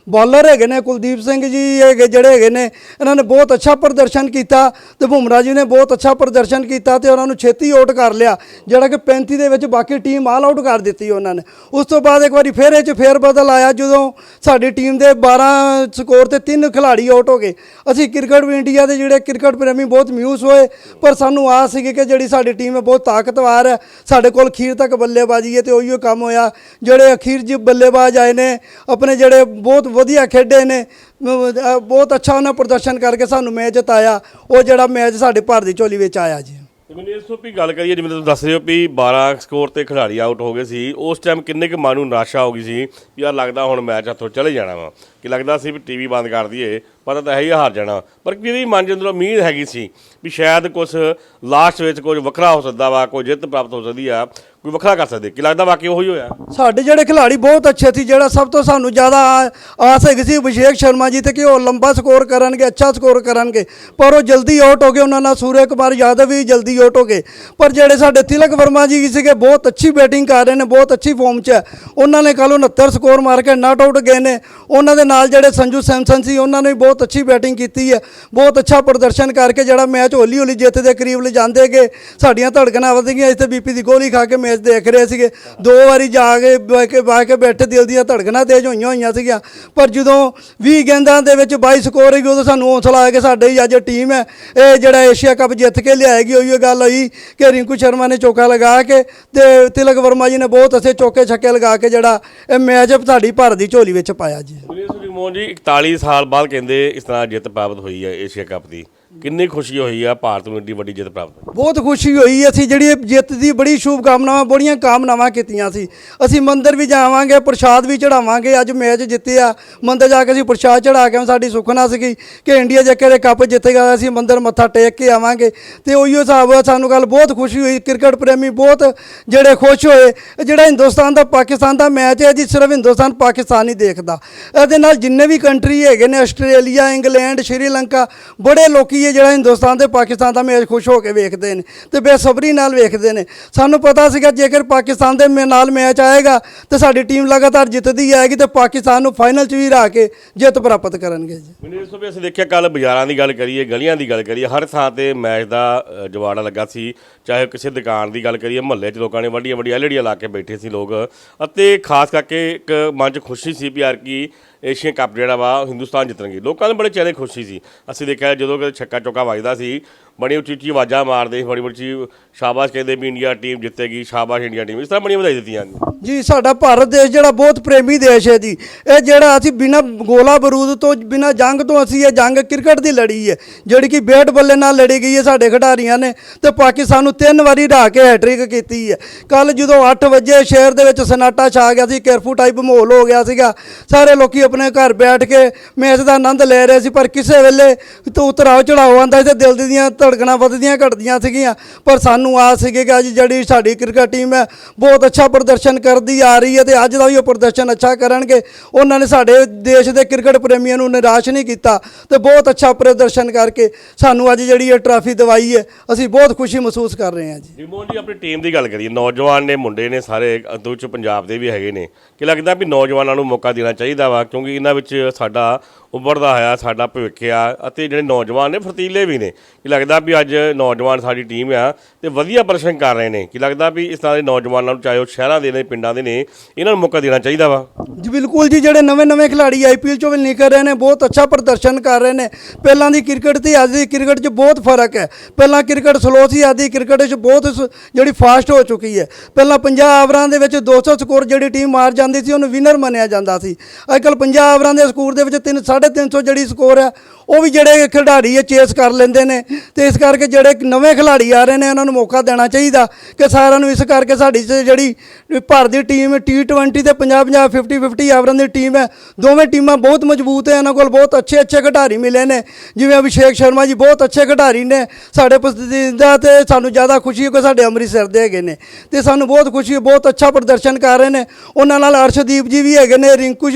ਬਾਲਰ ਹੈਗੇ ਨੇ, ਕੁਲਦੀਪ ਸਿੰਘ ਜੀ ਹੈਗੇ, ਜਿਹੜੇ ਹੈਗੇ ਨੇ, ਇਹਨਾਂ ਨੇ ਬਹੁਤ ਅੱਛਾ ਪ੍ਰਦਰਸ਼ਨ ਕੀਤਾ ਤੇ ਬੁਮਰਾ ਜੀ ਨੇ ਬਹੁਤ ਅੱਛਾ ਪ੍ਰਦਰਸ਼ਨ ਕੀਤਾ ਤੇ ਉਹਨਾਂ ਨੂੰ ਛੇਤੀ ਆਊਟ ਕਰ ਲਿਆ, ਜਿਹੜਾ ਕਿ 35 ਦੇ ਵਿੱਚ ਬਾਕੀ ਟੀਮ ਆਲ ਆਊਟ ਕਰ ਦਿੱਤੀ ਉਹਨਾਂ ਨੇ। ਉਸ ਤੋਂ ਬਾਅਦ ਇੱਕ ਵਾਰੀ ਫੇਰ ਇਹ 'ਚ ਫੇਰ ਬਦਲ ਆਇਆ, ਜਦੋਂ ਸਾਡੀ ਟੀਮ ਦੇ 12 ਸਕੋਰ ਤੇ ਤਿੰਨ ਖਿਡਾਰੀ ਆਊਟ ਹੋ ਗਏ। ਅਸੀਂ ਕ੍ਰਿਕਟ ਵੀ ਇੰਡੀਆ ਦੇ ਜਿਹੜੇ ਕ੍ਰਿਕਟ ਪ੍ਰੇਮੀ ਬਹੁਤ ਮਿਊਸ ਹੋਏ, ਪਰ ਸਾਨੂੰ ਆਸ ਸੀਗੀ ਕਿ ਜਿਹੜੀ ਸਾਡੀ ਟੀਮ ਹੈ ਬਹੁਤ ਤਾਕਤਵਰ ਹੈ। ਸਾਡੇ ਕੋਲ ਅਖੀਰ ਤੱਕ ਬੱਲੇਬਾਜ਼ੀ ਹੈ ਤੇ ਉਹੀਓ ਕੰਮ ਹੋਇਆ। ਜਿਹੜੇ ਅਖੀਰ ਜੀ ਬੱਲੇਬਾਜ਼ ਆਏ ਨੇ, ਆਪਣੇ ਜਿਹੜੇ ਬਹੁਤ ਵਧੀਆ ਖੇਡੇ ਨੇ ਬਹੁਤ ਅੱਛਾ ਉਹਨਾਂ ਪ੍ਰਦਰਸ਼ਨ ਕਰਕੇ ਸਾਨੂੰ ਮੈਚ ਜਿਤਾਇਆ। ਉਹ ਜਿਹੜਾ ਮੈਚ ਸਾਡੇ ਭਾਰਤ ਦੀ ਝੋਲੀ ਵਿੱਚ ਆਇਆ ਜੀ। ਤੇ ਮੈਨੂੰ ਇਸ ਤੋਂ ਵੀ ਗੱਲ ਕਰੀਏ, ਜਿਵੇਂ ਤੁਸੀਂ ਦੱਸ ਰਹੇ ਹੋ ਵੀ 12 ਸਕੋਰ ਤੇ ਖਿਡਾਰੀ ਆਊਟ ਹੋ ਗਏ ਸੀ, ਉਸ ਟਾਈਮ ਕਿੰਨੇ ਕੁ ਮਨ ਨੂੰ ਨਿਰਾਸ਼ਾ ਹੋ ਗਈ ਸੀ ਵੀ ਯਾਰ ਲੱਗਦਾ ਹੁਣ ਮੈਚ ਹੱਥੋਂ ਚਲੇ ਜਾਣਾ ਵਾ। ਕਿ ਲੱਗਦਾ ਸੀ ਵੀ ਟੀਵੀ ਬੰਦ ਕਰ ਦਈਏ, ਪਤਾ ਤਾਂ ਹੈ ਹੀ ਹਾਰ ਜਾਣਾ। ਪਰ ਕਿਹਦੀ ਮਨ ਦੇ ਅੰਦਰ ਉਮੀਦ ਹੈਗੀ ਸੀ ਵੀ ਸ਼ਾਇਦ ਕੁਝ ਲਾਸਟ ਵਿੱਚ ਕੁਝ ਵੱਖਰਾ ਹੋ ਸਕਦਾ ਵਾ, ਕੋਈ ਜਿੱਤ ਪ੍ਰਾਪਤ ਹੋ ਸਕਦੀ ਆ, ਕੋਈ ਵੱਖਰਾ ਕਰ ਸਕਦੇ। ਕਿ ਲੱਗਦਾ ਵਾਕਈ ਉਹੀ ਹੋਇਆ? ਸਾਡੇ ਜਿਹੜੇ ਖਿਡਾਰੀ ਬਹੁਤ ਅੱਛੇ ਸੀ, ਜਿਹੜਾ ਸਭ ਤੋਂ ਸਾਨੂੰ ਜ਼ਿਆਦਾ ਆਸ ਹੈਗੀ ਸੀ ਅਭਿਸ਼ੇਕ ਸ਼ਰਮਾ ਜੀ ਤੇ ਕਿ ਉਹ ਲੰਬਾ ਸਕੋਰ ਕਰਨਗੇ, ਅੱਛਾ ਸਕੋਰ ਕਰਨਗੇ। ਪਰ ਉਹ ਜਲਦੀ ਆਊਟ ਹੋ ਗਏ, ਉਹਨਾਂ ਨਾਲ ਸੂਰਜ ਕੁਮਾਰ ਯਾਦਵ ਵੀ ਜਲਦੀ ਆਊਟ ਹੋ ਗਏ। ਪਰ ਜਿਹੜੇ ਸਾਡੇ ਤਿਲਕ ਵਰਮਾ ਜੀ ਸੀਗੇ, ਬਹੁਤ ਅੱਛੀ ਬੈਟਿੰਗ ਕਰ ਰਹੇ ਨੇ, ਬਹੁਤ ਅੱਛੀ ਫਾਰਮ 'ਚ ਹੈ। ਉਹਨਾਂ ਨੇ ਕੱਲ੍ਹ 69 ਸਕੋਰ ਮਾਰ ਕੇ ਨਾਟ ਆਊਟ ਗਏ ਨੇ। ਉਹਨਾਂ ਦੇ ਨਾਲ ਜਿਹੜੇ ਸੰਜੂ ਸੈਮਸਨ ਸੀ, ਉਹਨਾਂ ਨੇ ਵੀ ਬਹੁਤ ਅੱਛੀ ਬੈਟਿੰਗ ਕੀਤੀ ਹੈ। ਬਹੁਤ ਅੱਛਾ ਪ੍ਰਦਰਸ਼ਨ ਕਰਕੇ ਜਿਹੜਾ ਮੈਚ ਹੌਲੀ ਹੌਲੀ ਜਿੱਤ ਦੇ ਕਰੀਬ ਲਿਜਾਂਦੇ ਗਏ। ਸਾਡੀਆਂ ਧੜਕਣਾਂ ਵਧ ਗਈਆਂ ਇੱਥੇ ਬੀਪੀ ਦੀ ਗੋਲੀ ਖਾ ਕੇ ਮੈਚ ਦੇਖ ਰਹੇ ਸੀਗੇ। ਦੋ ਵਾਰੀ ਜਾ ਕੇ, ਬਹਿ ਕੇ ਬਹਿ ਕੇ ਬੈਠੇ ਦਿਲ ਦੀਆਂ ਧੜਕਣਾਂ ਤੇਜ਼ ਹੋਈਆਂ ਹੋਈਆਂ ਸੀਗੀਆਂ। ਪਰ ਜਦੋਂ 20 ਗੇਂਦਾਂ ਦੇ ਵਿੱਚ 22 ਸਕੋਰ ਹੈਗੀ, ਉਦੋਂ ਸਾਨੂੰ ਹੌਸਲਾ ਆਇਆ ਕਿ ਸਾਡੇ ਹੀ ਅੱਜ ਟੀਮ ਹੈ। ਇਹ ਜਿਹੜਾ ਏਸ਼ੀਆ ਕੱਪ ਜਿੱਤ ਕੇ ਲਿਆਏਗੀ, ਉਹੀ ਗੱਲ ਹੋਈ ਕਿ ਰਿੰਕੂ ਸ਼ਰਮਾ ਨੇ ਚੌਕਾ ਲਗਾ ਕੇ ਤੇ ਤਿਲਕ ਵਰਮਾ ਜੀ ਨੇ ਬਹੁਤ ਅੱਛੇ ਚੌਕੇ ਛੱਕੇ ਲਗਾ ਕੇ ਜਿਹੜਾ ਇਹ ਮੈਚ ਸਾਡੀ ਭਾਰਤ ਦੀ ਝੋਲੀ ਵਿੱਚ ਪਾਇਆ ਜੀ। ਮੋਹਨ ਜੀ 41 ਸਾਲ ਬਾਅਦ ਕਹਿੰਦੇ ਇਸ ਤਰ੍ਹਾਂ ਜਿੱਤ ਪ੍ਰਾਪਤ ਹੋਈ ਹੈ ਏਸ਼ੀਆ ਕੱਪ ਦੀ। ਕਿੰਨੀ ਖੁਸ਼ੀ ਹੋਈ ਆ ਭਾਰਤ ਨੂੰ ਏਡੀ ਵੱਡੀ ਜਿੱਤ ਪ੍ਰਾਪਤ ਬਹੁਤ ਖੁਸ਼ੀ ਹੋਈ ਅਸੀਂ ਜਿਹੜੀ ਇਹ ਜਿੱਤ ਦੀ ਬੜੀ ਸ਼ੁਭ ਕਾਮਨਾਵਾਂ ਬੜੀਆਂ ਕਾਮਨਾਵਾਂ ਕੀਤੀਆਂ ਸੀ। ਅਸੀਂ ਮੰਦਿਰ ਵੀ ਜਾਵਾਂਗੇ, ਪ੍ਰਸ਼ਾਦ ਵੀ ਚੜਾਵਾਂਗੇ ਅੱਜ ਮੈਚ ਜਿੱਤਿਆ। ਮੰਦਿਰ ਜਾ ਕੇ ਅਸੀਂ ਪ੍ਰਸ਼ਾਦ ਚੜਾ ਕੇ ਸਾਡੀ ਸੁਖਨਾ ਸੀਗੀ ਕਿ ਇੰਡੀਆ ਜੇ ਕਦੇ ਕੱਪ ਜਿੱਤੇਗਾ ਅਸੀਂ ਮੰਦਿਰ ਮੱਥਾ ਟੇਕ ਕੇ ਆਵਾਂਗੇ। ਤੇ ਉਹੀਓ ਹਿਸਾਬ ਸਾਨੂੰ ਗੱਲ ਬਹੁਤ ਖੁਸ਼ੀ ਹੋਈ। ਕ੍ਰਿਕਟ ਪ੍ਰੇਮੀ ਬਹੁਤ ਜਿਹੜੇ ਖੁਸ਼ ਹੋਏ। ਇਹ ਜਿਹੜਾ ਹਿੰਦੁਸਤਾਨ ਦਾ, ਪਾਕਿਸਤਾਨ ਦਾ ਮੈਚ ਹੈ ਜੀ ਸਿਰਫ ਹਿੰਦੁਸਤਾਨ, ਪਾਕਿਸਤਾਨ ਹੀ ਦੇਖਦਾ। ਇਹਦੇ ਨਾਲ ਜਿੰਨੇ ਵੀ ਕੰਟਰੀ ਹੈਗੇ ਨੇ, ਆਸਟ੍ਰੇਲੀਆ, ਇੰਗਲੈਂਡ, ਸ਼੍ਰੀਲੰਕਾ, ਬੜੇ ਲੋਕੀ ਇਹ ਜਿਹੜਾ ਹਿੰਦੁਸਤਾਨ ਤੇ ਪਾਕਿਸਤਾਨ ਦਾ ਮੈਚ ਖੁਸ਼ ਹੋ ਕੇ ਵੇਖਦੇ ਨੇ ਤੇ ਬੇਸਬਰੀ ਨਾਲ ਵੇਖਦੇ ਨੇ। ਸਾਨੂੰ ਪਤਾ ਸੀਗਾ ਜੇਕਰ ਪਾਕਿਸਤਾਨ ਦੇ ਮੇ- ਨਾਲ ਮੈਚ ਆਏਗਾ ਤੇ ਸਾਡੀ ਟੀਮ ਲਗਾਤਾਰ ਜਿੱਤਦੀ ਆਏਗੀ ਤੇ ਪਾਕਿਸਤਾਨ ਨੂੰ ਫਾਈਨਲ 'ਚ ਵੀ ਹਰਾ ਕੇ ਜਿੱਤ ਪ੍ਰਾਪਤ ਕਰਨਗੇ ਜੀ। ਮੈਨੂੰ ਇਸ ਅਸੀਂ ਦੇਖਿਆ ਕੱਲ ਬਾਜ਼ਾਰਾਂ ਦੀ ਗੱਲ ਕਰੀਏ, ਗਲੀਆਂ ਦੀ ਗੱਲ ਕਰੀਏ, ਹਰ ਥਾਂ ਤੇ ਮੈਚ ਦਾ ਜਵਾੜਾ ਲੱਗਾ ਸੀ। ਚਾਹੇ ਕਿਸੇ ਦੁਕਾਨ ਦੀ ਗੱਲ ਕਰੀਏ, ਮਹੱਲੇ 'ਚ ਲੋਕਾਂ ਨੇ ਵੱਡੀਆਂ ਵੱਡੀਆਂ ਐਲਡੀਆਂ ਲਾ ਕੇ ਬੈਠੇ ਸੀ ਲੋਕ। ਅਤੇ ਖਾਸ ਕਰਕੇ ਇੱਕ ਮਨ 'ਚ ਖੁਸ਼ੀ ਸੀ ਵੀ ਯਾਰ ਕੀ ਏਸ਼ੀਆ ਕੱਪ ਜਿਹੜਾ ਵਾ ਹਿੰਦੁਸਤਾਨ ਜਿੱਤਣਗੇ। ਲੋਕਾਂ ਦੇ ਬੜੇ ਚਿਹਰੇ ਖੁਸ਼ੀ ਸੀ ਅਸੀਂ ਦੇਖਿਆ ਜਦੋਂ ਕਿ ਛੱਕਾ ਚੌਕਾ ਵੱਜਦਾ ਸੀ ਬੜੀ ਉੱਚੀ ਉੱਚੀ ਆਵਾਜ਼ਾਂ ਮਾਰਦੇ ਸੀ, ਬੜੀ ਉੱਚੀ ਸ਼ਾਬਾਸ਼ ਕਹਿੰਦੇ ਵੀ ਇੰਡੀਆ ਟੀਮ ਜਿੱਤੇਗੀ, ਸ਼ਾਬਾਸ਼ ਇੰਡੀਆ ਟੀਮ। ਇਸ ਤਰ੍ਹਾਂ ਬੜੀਆਂ ਵਧਾਈ ਦਿੱਤੀਆਂ ਜੀ, ਸਾਡਾ ਭਾਰਤ ਦੇਸ਼ ਜਿਹੜਾ ਬਹੁਤ ਪ੍ਰੇਮੀ ਦੇਸ਼ ਹੈ ਜੀ। ਇਹ ਜਿਹੜਾ ਅਸੀਂ ਬਿਨਾ ਗੋਲਾ ਬਰੂਦ ਤੋਂ, ਬਿਨਾ ਜੰਗ ਤੋਂ ਅਸੀਂ ਇਹ ਜੰਗ ਕ੍ਰਿਕਟ ਦੀ ਲੜੀ ਹੈ। ਜਿਹੜੀ ਕਿ ਬੈਟ ਬੱਲੇ ਨਾਲ ਲੜੀ ਗਈ ਹੈ ਸਾਡੇ ਖਿਡਾਰੀਆਂ ਨੇ ਤੇ ਪਾਕਿਸਤਾਨ ਨੂੰ ਤਿੰਨ ਵਾਰੀ ਢਾ ਕੇ ਹੈਟ੍ਰਿਕ ਕੀਤੀ ਹੈ। ਕੱਲ ਜਦੋਂ 8 ਵਜੇ ਸ਼ਹਿਰ ਦੇ ਵਿੱਚ ਸਨਾਟਾ ਛਾ ਗਿਆ ਸੀ ਕੇਰਫੂ ਟਾਈਪ ਮਾਹੌਲ ਹੋ ਗਿਆ ਸੀਗਾ। ਸਾਰੇ ਲੋਕੀ ਆਪਣੇ ਘਰ ਬੈਠ ਕੇ ਮੈਚ ਦਾ ਆਨੰਦ ਲੈ ਰਹੇ ਸੀ, ਪਰ ਕਿਸੇ ਵੇਲੇ ਤੋਂ ਉਤਰਾਅ ਚੜਾਓ ਆਉਂਦਾ ਸੀ ਤੇ ਦਿਲ ਦੀਆਂ ਧੜਕਣਾ ਵੱਧਦੀਆਂ ਘਟਦੀਆਂ ਸੀਗੀਆਂ, ਪਰ ਸਾਨੂੰ ਆਸ ਸੀਗੀ ਕਿ ਅੱਜ ਜਿਹੜੀ ਸਾਡੀ ਕ੍ਰਿਕਟ ਟੀਮ ਹੈ, ਬਹੁਤ ਅੱਛਾ ਪ੍ਰਦਰਸ਼ਨ ਕਰਦੀ ਆ ਰਹੀ ਹੈ ਤੇ ਅੱਜ ਦਾ ਵੀ ਉਹ ਪ੍ਰਦਰਸ਼ਨ ਅੱਛਾ ਕਰਨਗੇ। ਉਹਨਾਂ ਨੇ ਸਾਡੇ ਦੇਸ਼ ਦੇ ਕ੍ਰਿਕਟ ਪ੍ਰੇਮੀਆਂ ਨੂੰ ਨਿਰਾਸ਼ ਨਹੀਂ ਕੀਤਾ ਤੇ ਬਹੁਤ ਅੱਛਾ ਪ੍ਰਦਰਸ਼ਨ ਕਰਕੇ ਸਾਨੂੰ ਅੱਜ ਜਿਹੜੀ ਇਹ ਟਰਾਫੀ ਦਵਾਈ ਹੈ, ਅਸੀਂ ਬਹੁਤ ਖੁਸ਼ੀ ਮਹਿਸੂਸ ਕਰ ਰਹੇ ਹਾਂ ਜੀ। ਜਿਮੋਨ ਜੀ, ਆਪਣੀ ਟੀਮ ਦੀ ਗੱਲ ਕਰੀਏ, ਨੌਜਵਾਨ ਨੇ, ਮੁੰਡੇ ਨੇ ਸਾਰੇ ਅਦੋਂ ਚ ਪੰਜਾਬ ਦੇ ਵੀ ਹੈਗੇ ਨੇ। ਕਿ ਲੱਗਦਾ ਵੀ ਨੌਜਵਾਨਾਂ ਨੂੰ ਮੌਕਾ ਦੇਣਾ ਚਾਹੀਦਾ ਵਾ? ਕਿਉਂਕਿ ਇਹਨਾਂ ਵਿੱਚ ਸਾਡਾ ਉੱਭਰਦਾ ਹੋਇਆ ਸਾਡਾ ਭਵਿੱਖ ਆ ਅਤੇ ਜਿਹੜੇ ਨੌਜਵਾਨ ਨੇ, ਫਰਤੀਲੇ ਵੀ ਨੇ, ਕੀ ਲੱਗਦਾ ਵੀ ਅੱਜ ਨੌਜਵਾਨ ਸਾਡੀ ਟੀਮ ਆ ਤੇ ਵਧੀਆ ਪ੍ਰਦਰਸ਼ਨ ਕਰ ਰਹੇ ਨੇ? ਕੀ ਲੱਗਦਾ ਵੀ ਇਸ ਤਰ੍ਹਾਂ ਦੇ ਨੌਜਵਾਨਾਂ ਨੂੰ ਚਾਹੇ ਉਹ ਸ਼ਹਿਰਾਂ ਦੇ ਨੇ, ਪਿੰਡਾਂ ਦੇ ਨੇ, ਇਹਨਾਂ ਨੂੰ ਮੌਕਾ ਦੇਣਾ ਚਾਹੀਦਾ ਵਾ? ਜੀ, ਬਿਲਕੁਲ ਜੀ, ਜਿਹੜੇ ਨਵੇਂ ਨਵੇਂ ਖਿਡਾਰੀ ਆਈਪੀਐਲ ਚੋਂ ਵੀ ਨਿਕਲ ਰਹੇ ਨੇ, ਬਹੁਤ ਅੱਛਾ ਪ੍ਰਦਰਸ਼ਨ ਕਰ ਰਹੇ ਨੇ। ਪਹਿਲਾਂ ਦੀ ਕ੍ਰਿਕਟ ਤੇ ਅੱਜ ਦੀ ਕ੍ਰਿਕਟ 'ਚ ਬਹੁਤ ਫ਼ਰਕ ਹੈ। ਪਹਿਲਾਂ ਕ੍ਰਿਕਟ ਸਲੋ ਸੀ, ਅੱਜ ਦੀ ਕ੍ਰਿਕਟ 'ਚ ਬਹੁਤ ਸ- ਜਿਹੜੀ ਫਾਸਟ ਹੋ ਚੁੱਕੀ ਹੈ। ਪਹਿਲਾਂ 50 ਓਵਰਾਂ ਦੇ ਵਿੱਚ 200 ਸਕੋਰ ਜਿਹੜੀ ਟੀਮ ਮਾਰ ਜਾਂਦੀ ਸੀ, ਉਹਨੂੰ ਵਿਨਰ ਮੰਨਿਆ ਜਾਂਦਾ ਸੀ। ਅੱਜ ਅੱਜਕੱਲ 50 ਓਵਰਾਂ ਦੇ ਸਕੋਰ ਦੇ ਵਿੱਚ ਤਿੰਨ 3 350 ਜਿਹੜੀ ਸਕੋਰ ਹੈ ਉਹ ਵੀ ਜਿਹੜੇ ਖਿਡਾਰੀ ਹੈ ਚੇਸ ਕਰ ਲੈਂਦੇ ਨੇ ਤੇ ਇਸ ਕਰਕੇ ਜਿਹੜੇ ਨਵੇਂ ਖਿਡਾਰੀ ਆ ਰਹੇ ਨੇ, ਉਹਨਾਂ ਨੂੰ ਮੌਕਾ ਦੇਣਾ ਚਾਹੀਦਾ ਕਿ ਸਾਰਿਆਂ ਨੂੰ ਇਸ ਕਰਕੇ ਸਾਡੀ ਜ- ਜਿਹੜੀ ਭਾਰਤ ਦੀ ਟੀਮ T20 ਤੇ 50 50 50 50 ਓਵਰਾਂ ਦੀ ਟੀਮ ਹੈ। ਦੋਵੇਂ ਟੀਮਾਂ ਬਹੁਤ ਮਜ਼ਬੂਤ ਹੈ, ਇਹਨਾਂ ਕੋਲ ਬਹੁਤ ਅੱਛੇ ਅੱਛੇ ਖਿਡਾਰੀ ਮਿਲੇ ਨੇ। ਜਿਵੇਂ ਅਭਿਸ਼ੇਕ ਸ਼ਰਮਾ ਜੀ ਬਹੁਤ ਅੱਛੇ ਖਿਡਾਰੀ ਨੇ। ਸਾਡੇ ਪਸੰਦੀਦਾ ਤੇ ਸਾਨੂੰ ਜ਼ਿਆਦਾ ਖੁਸ਼ੀ ਹੈ ਕਿ ਸਾਡੇ ਅੰਮ੍ਰਿਤਸਰ ਦੇ ਹੈਗੇ ਨੇ। ਤੇ ਸਾਨੂੰ ਬਹੁਤ ਖੁਸ਼ੀ ਹੈ ਬਹੁਤ ਅੱਛਾ ਪ੍ਰਦਰਸ਼ਨ ਕਰ ਰਹੇ ਨੇ। ਉਹਨਾਂ ਨਾਲ ਅਰਸ਼ਦੀਪ ਜੀ ਵੀ ਹੈਗੇ ਨੇ, ਰਿੰਕੂ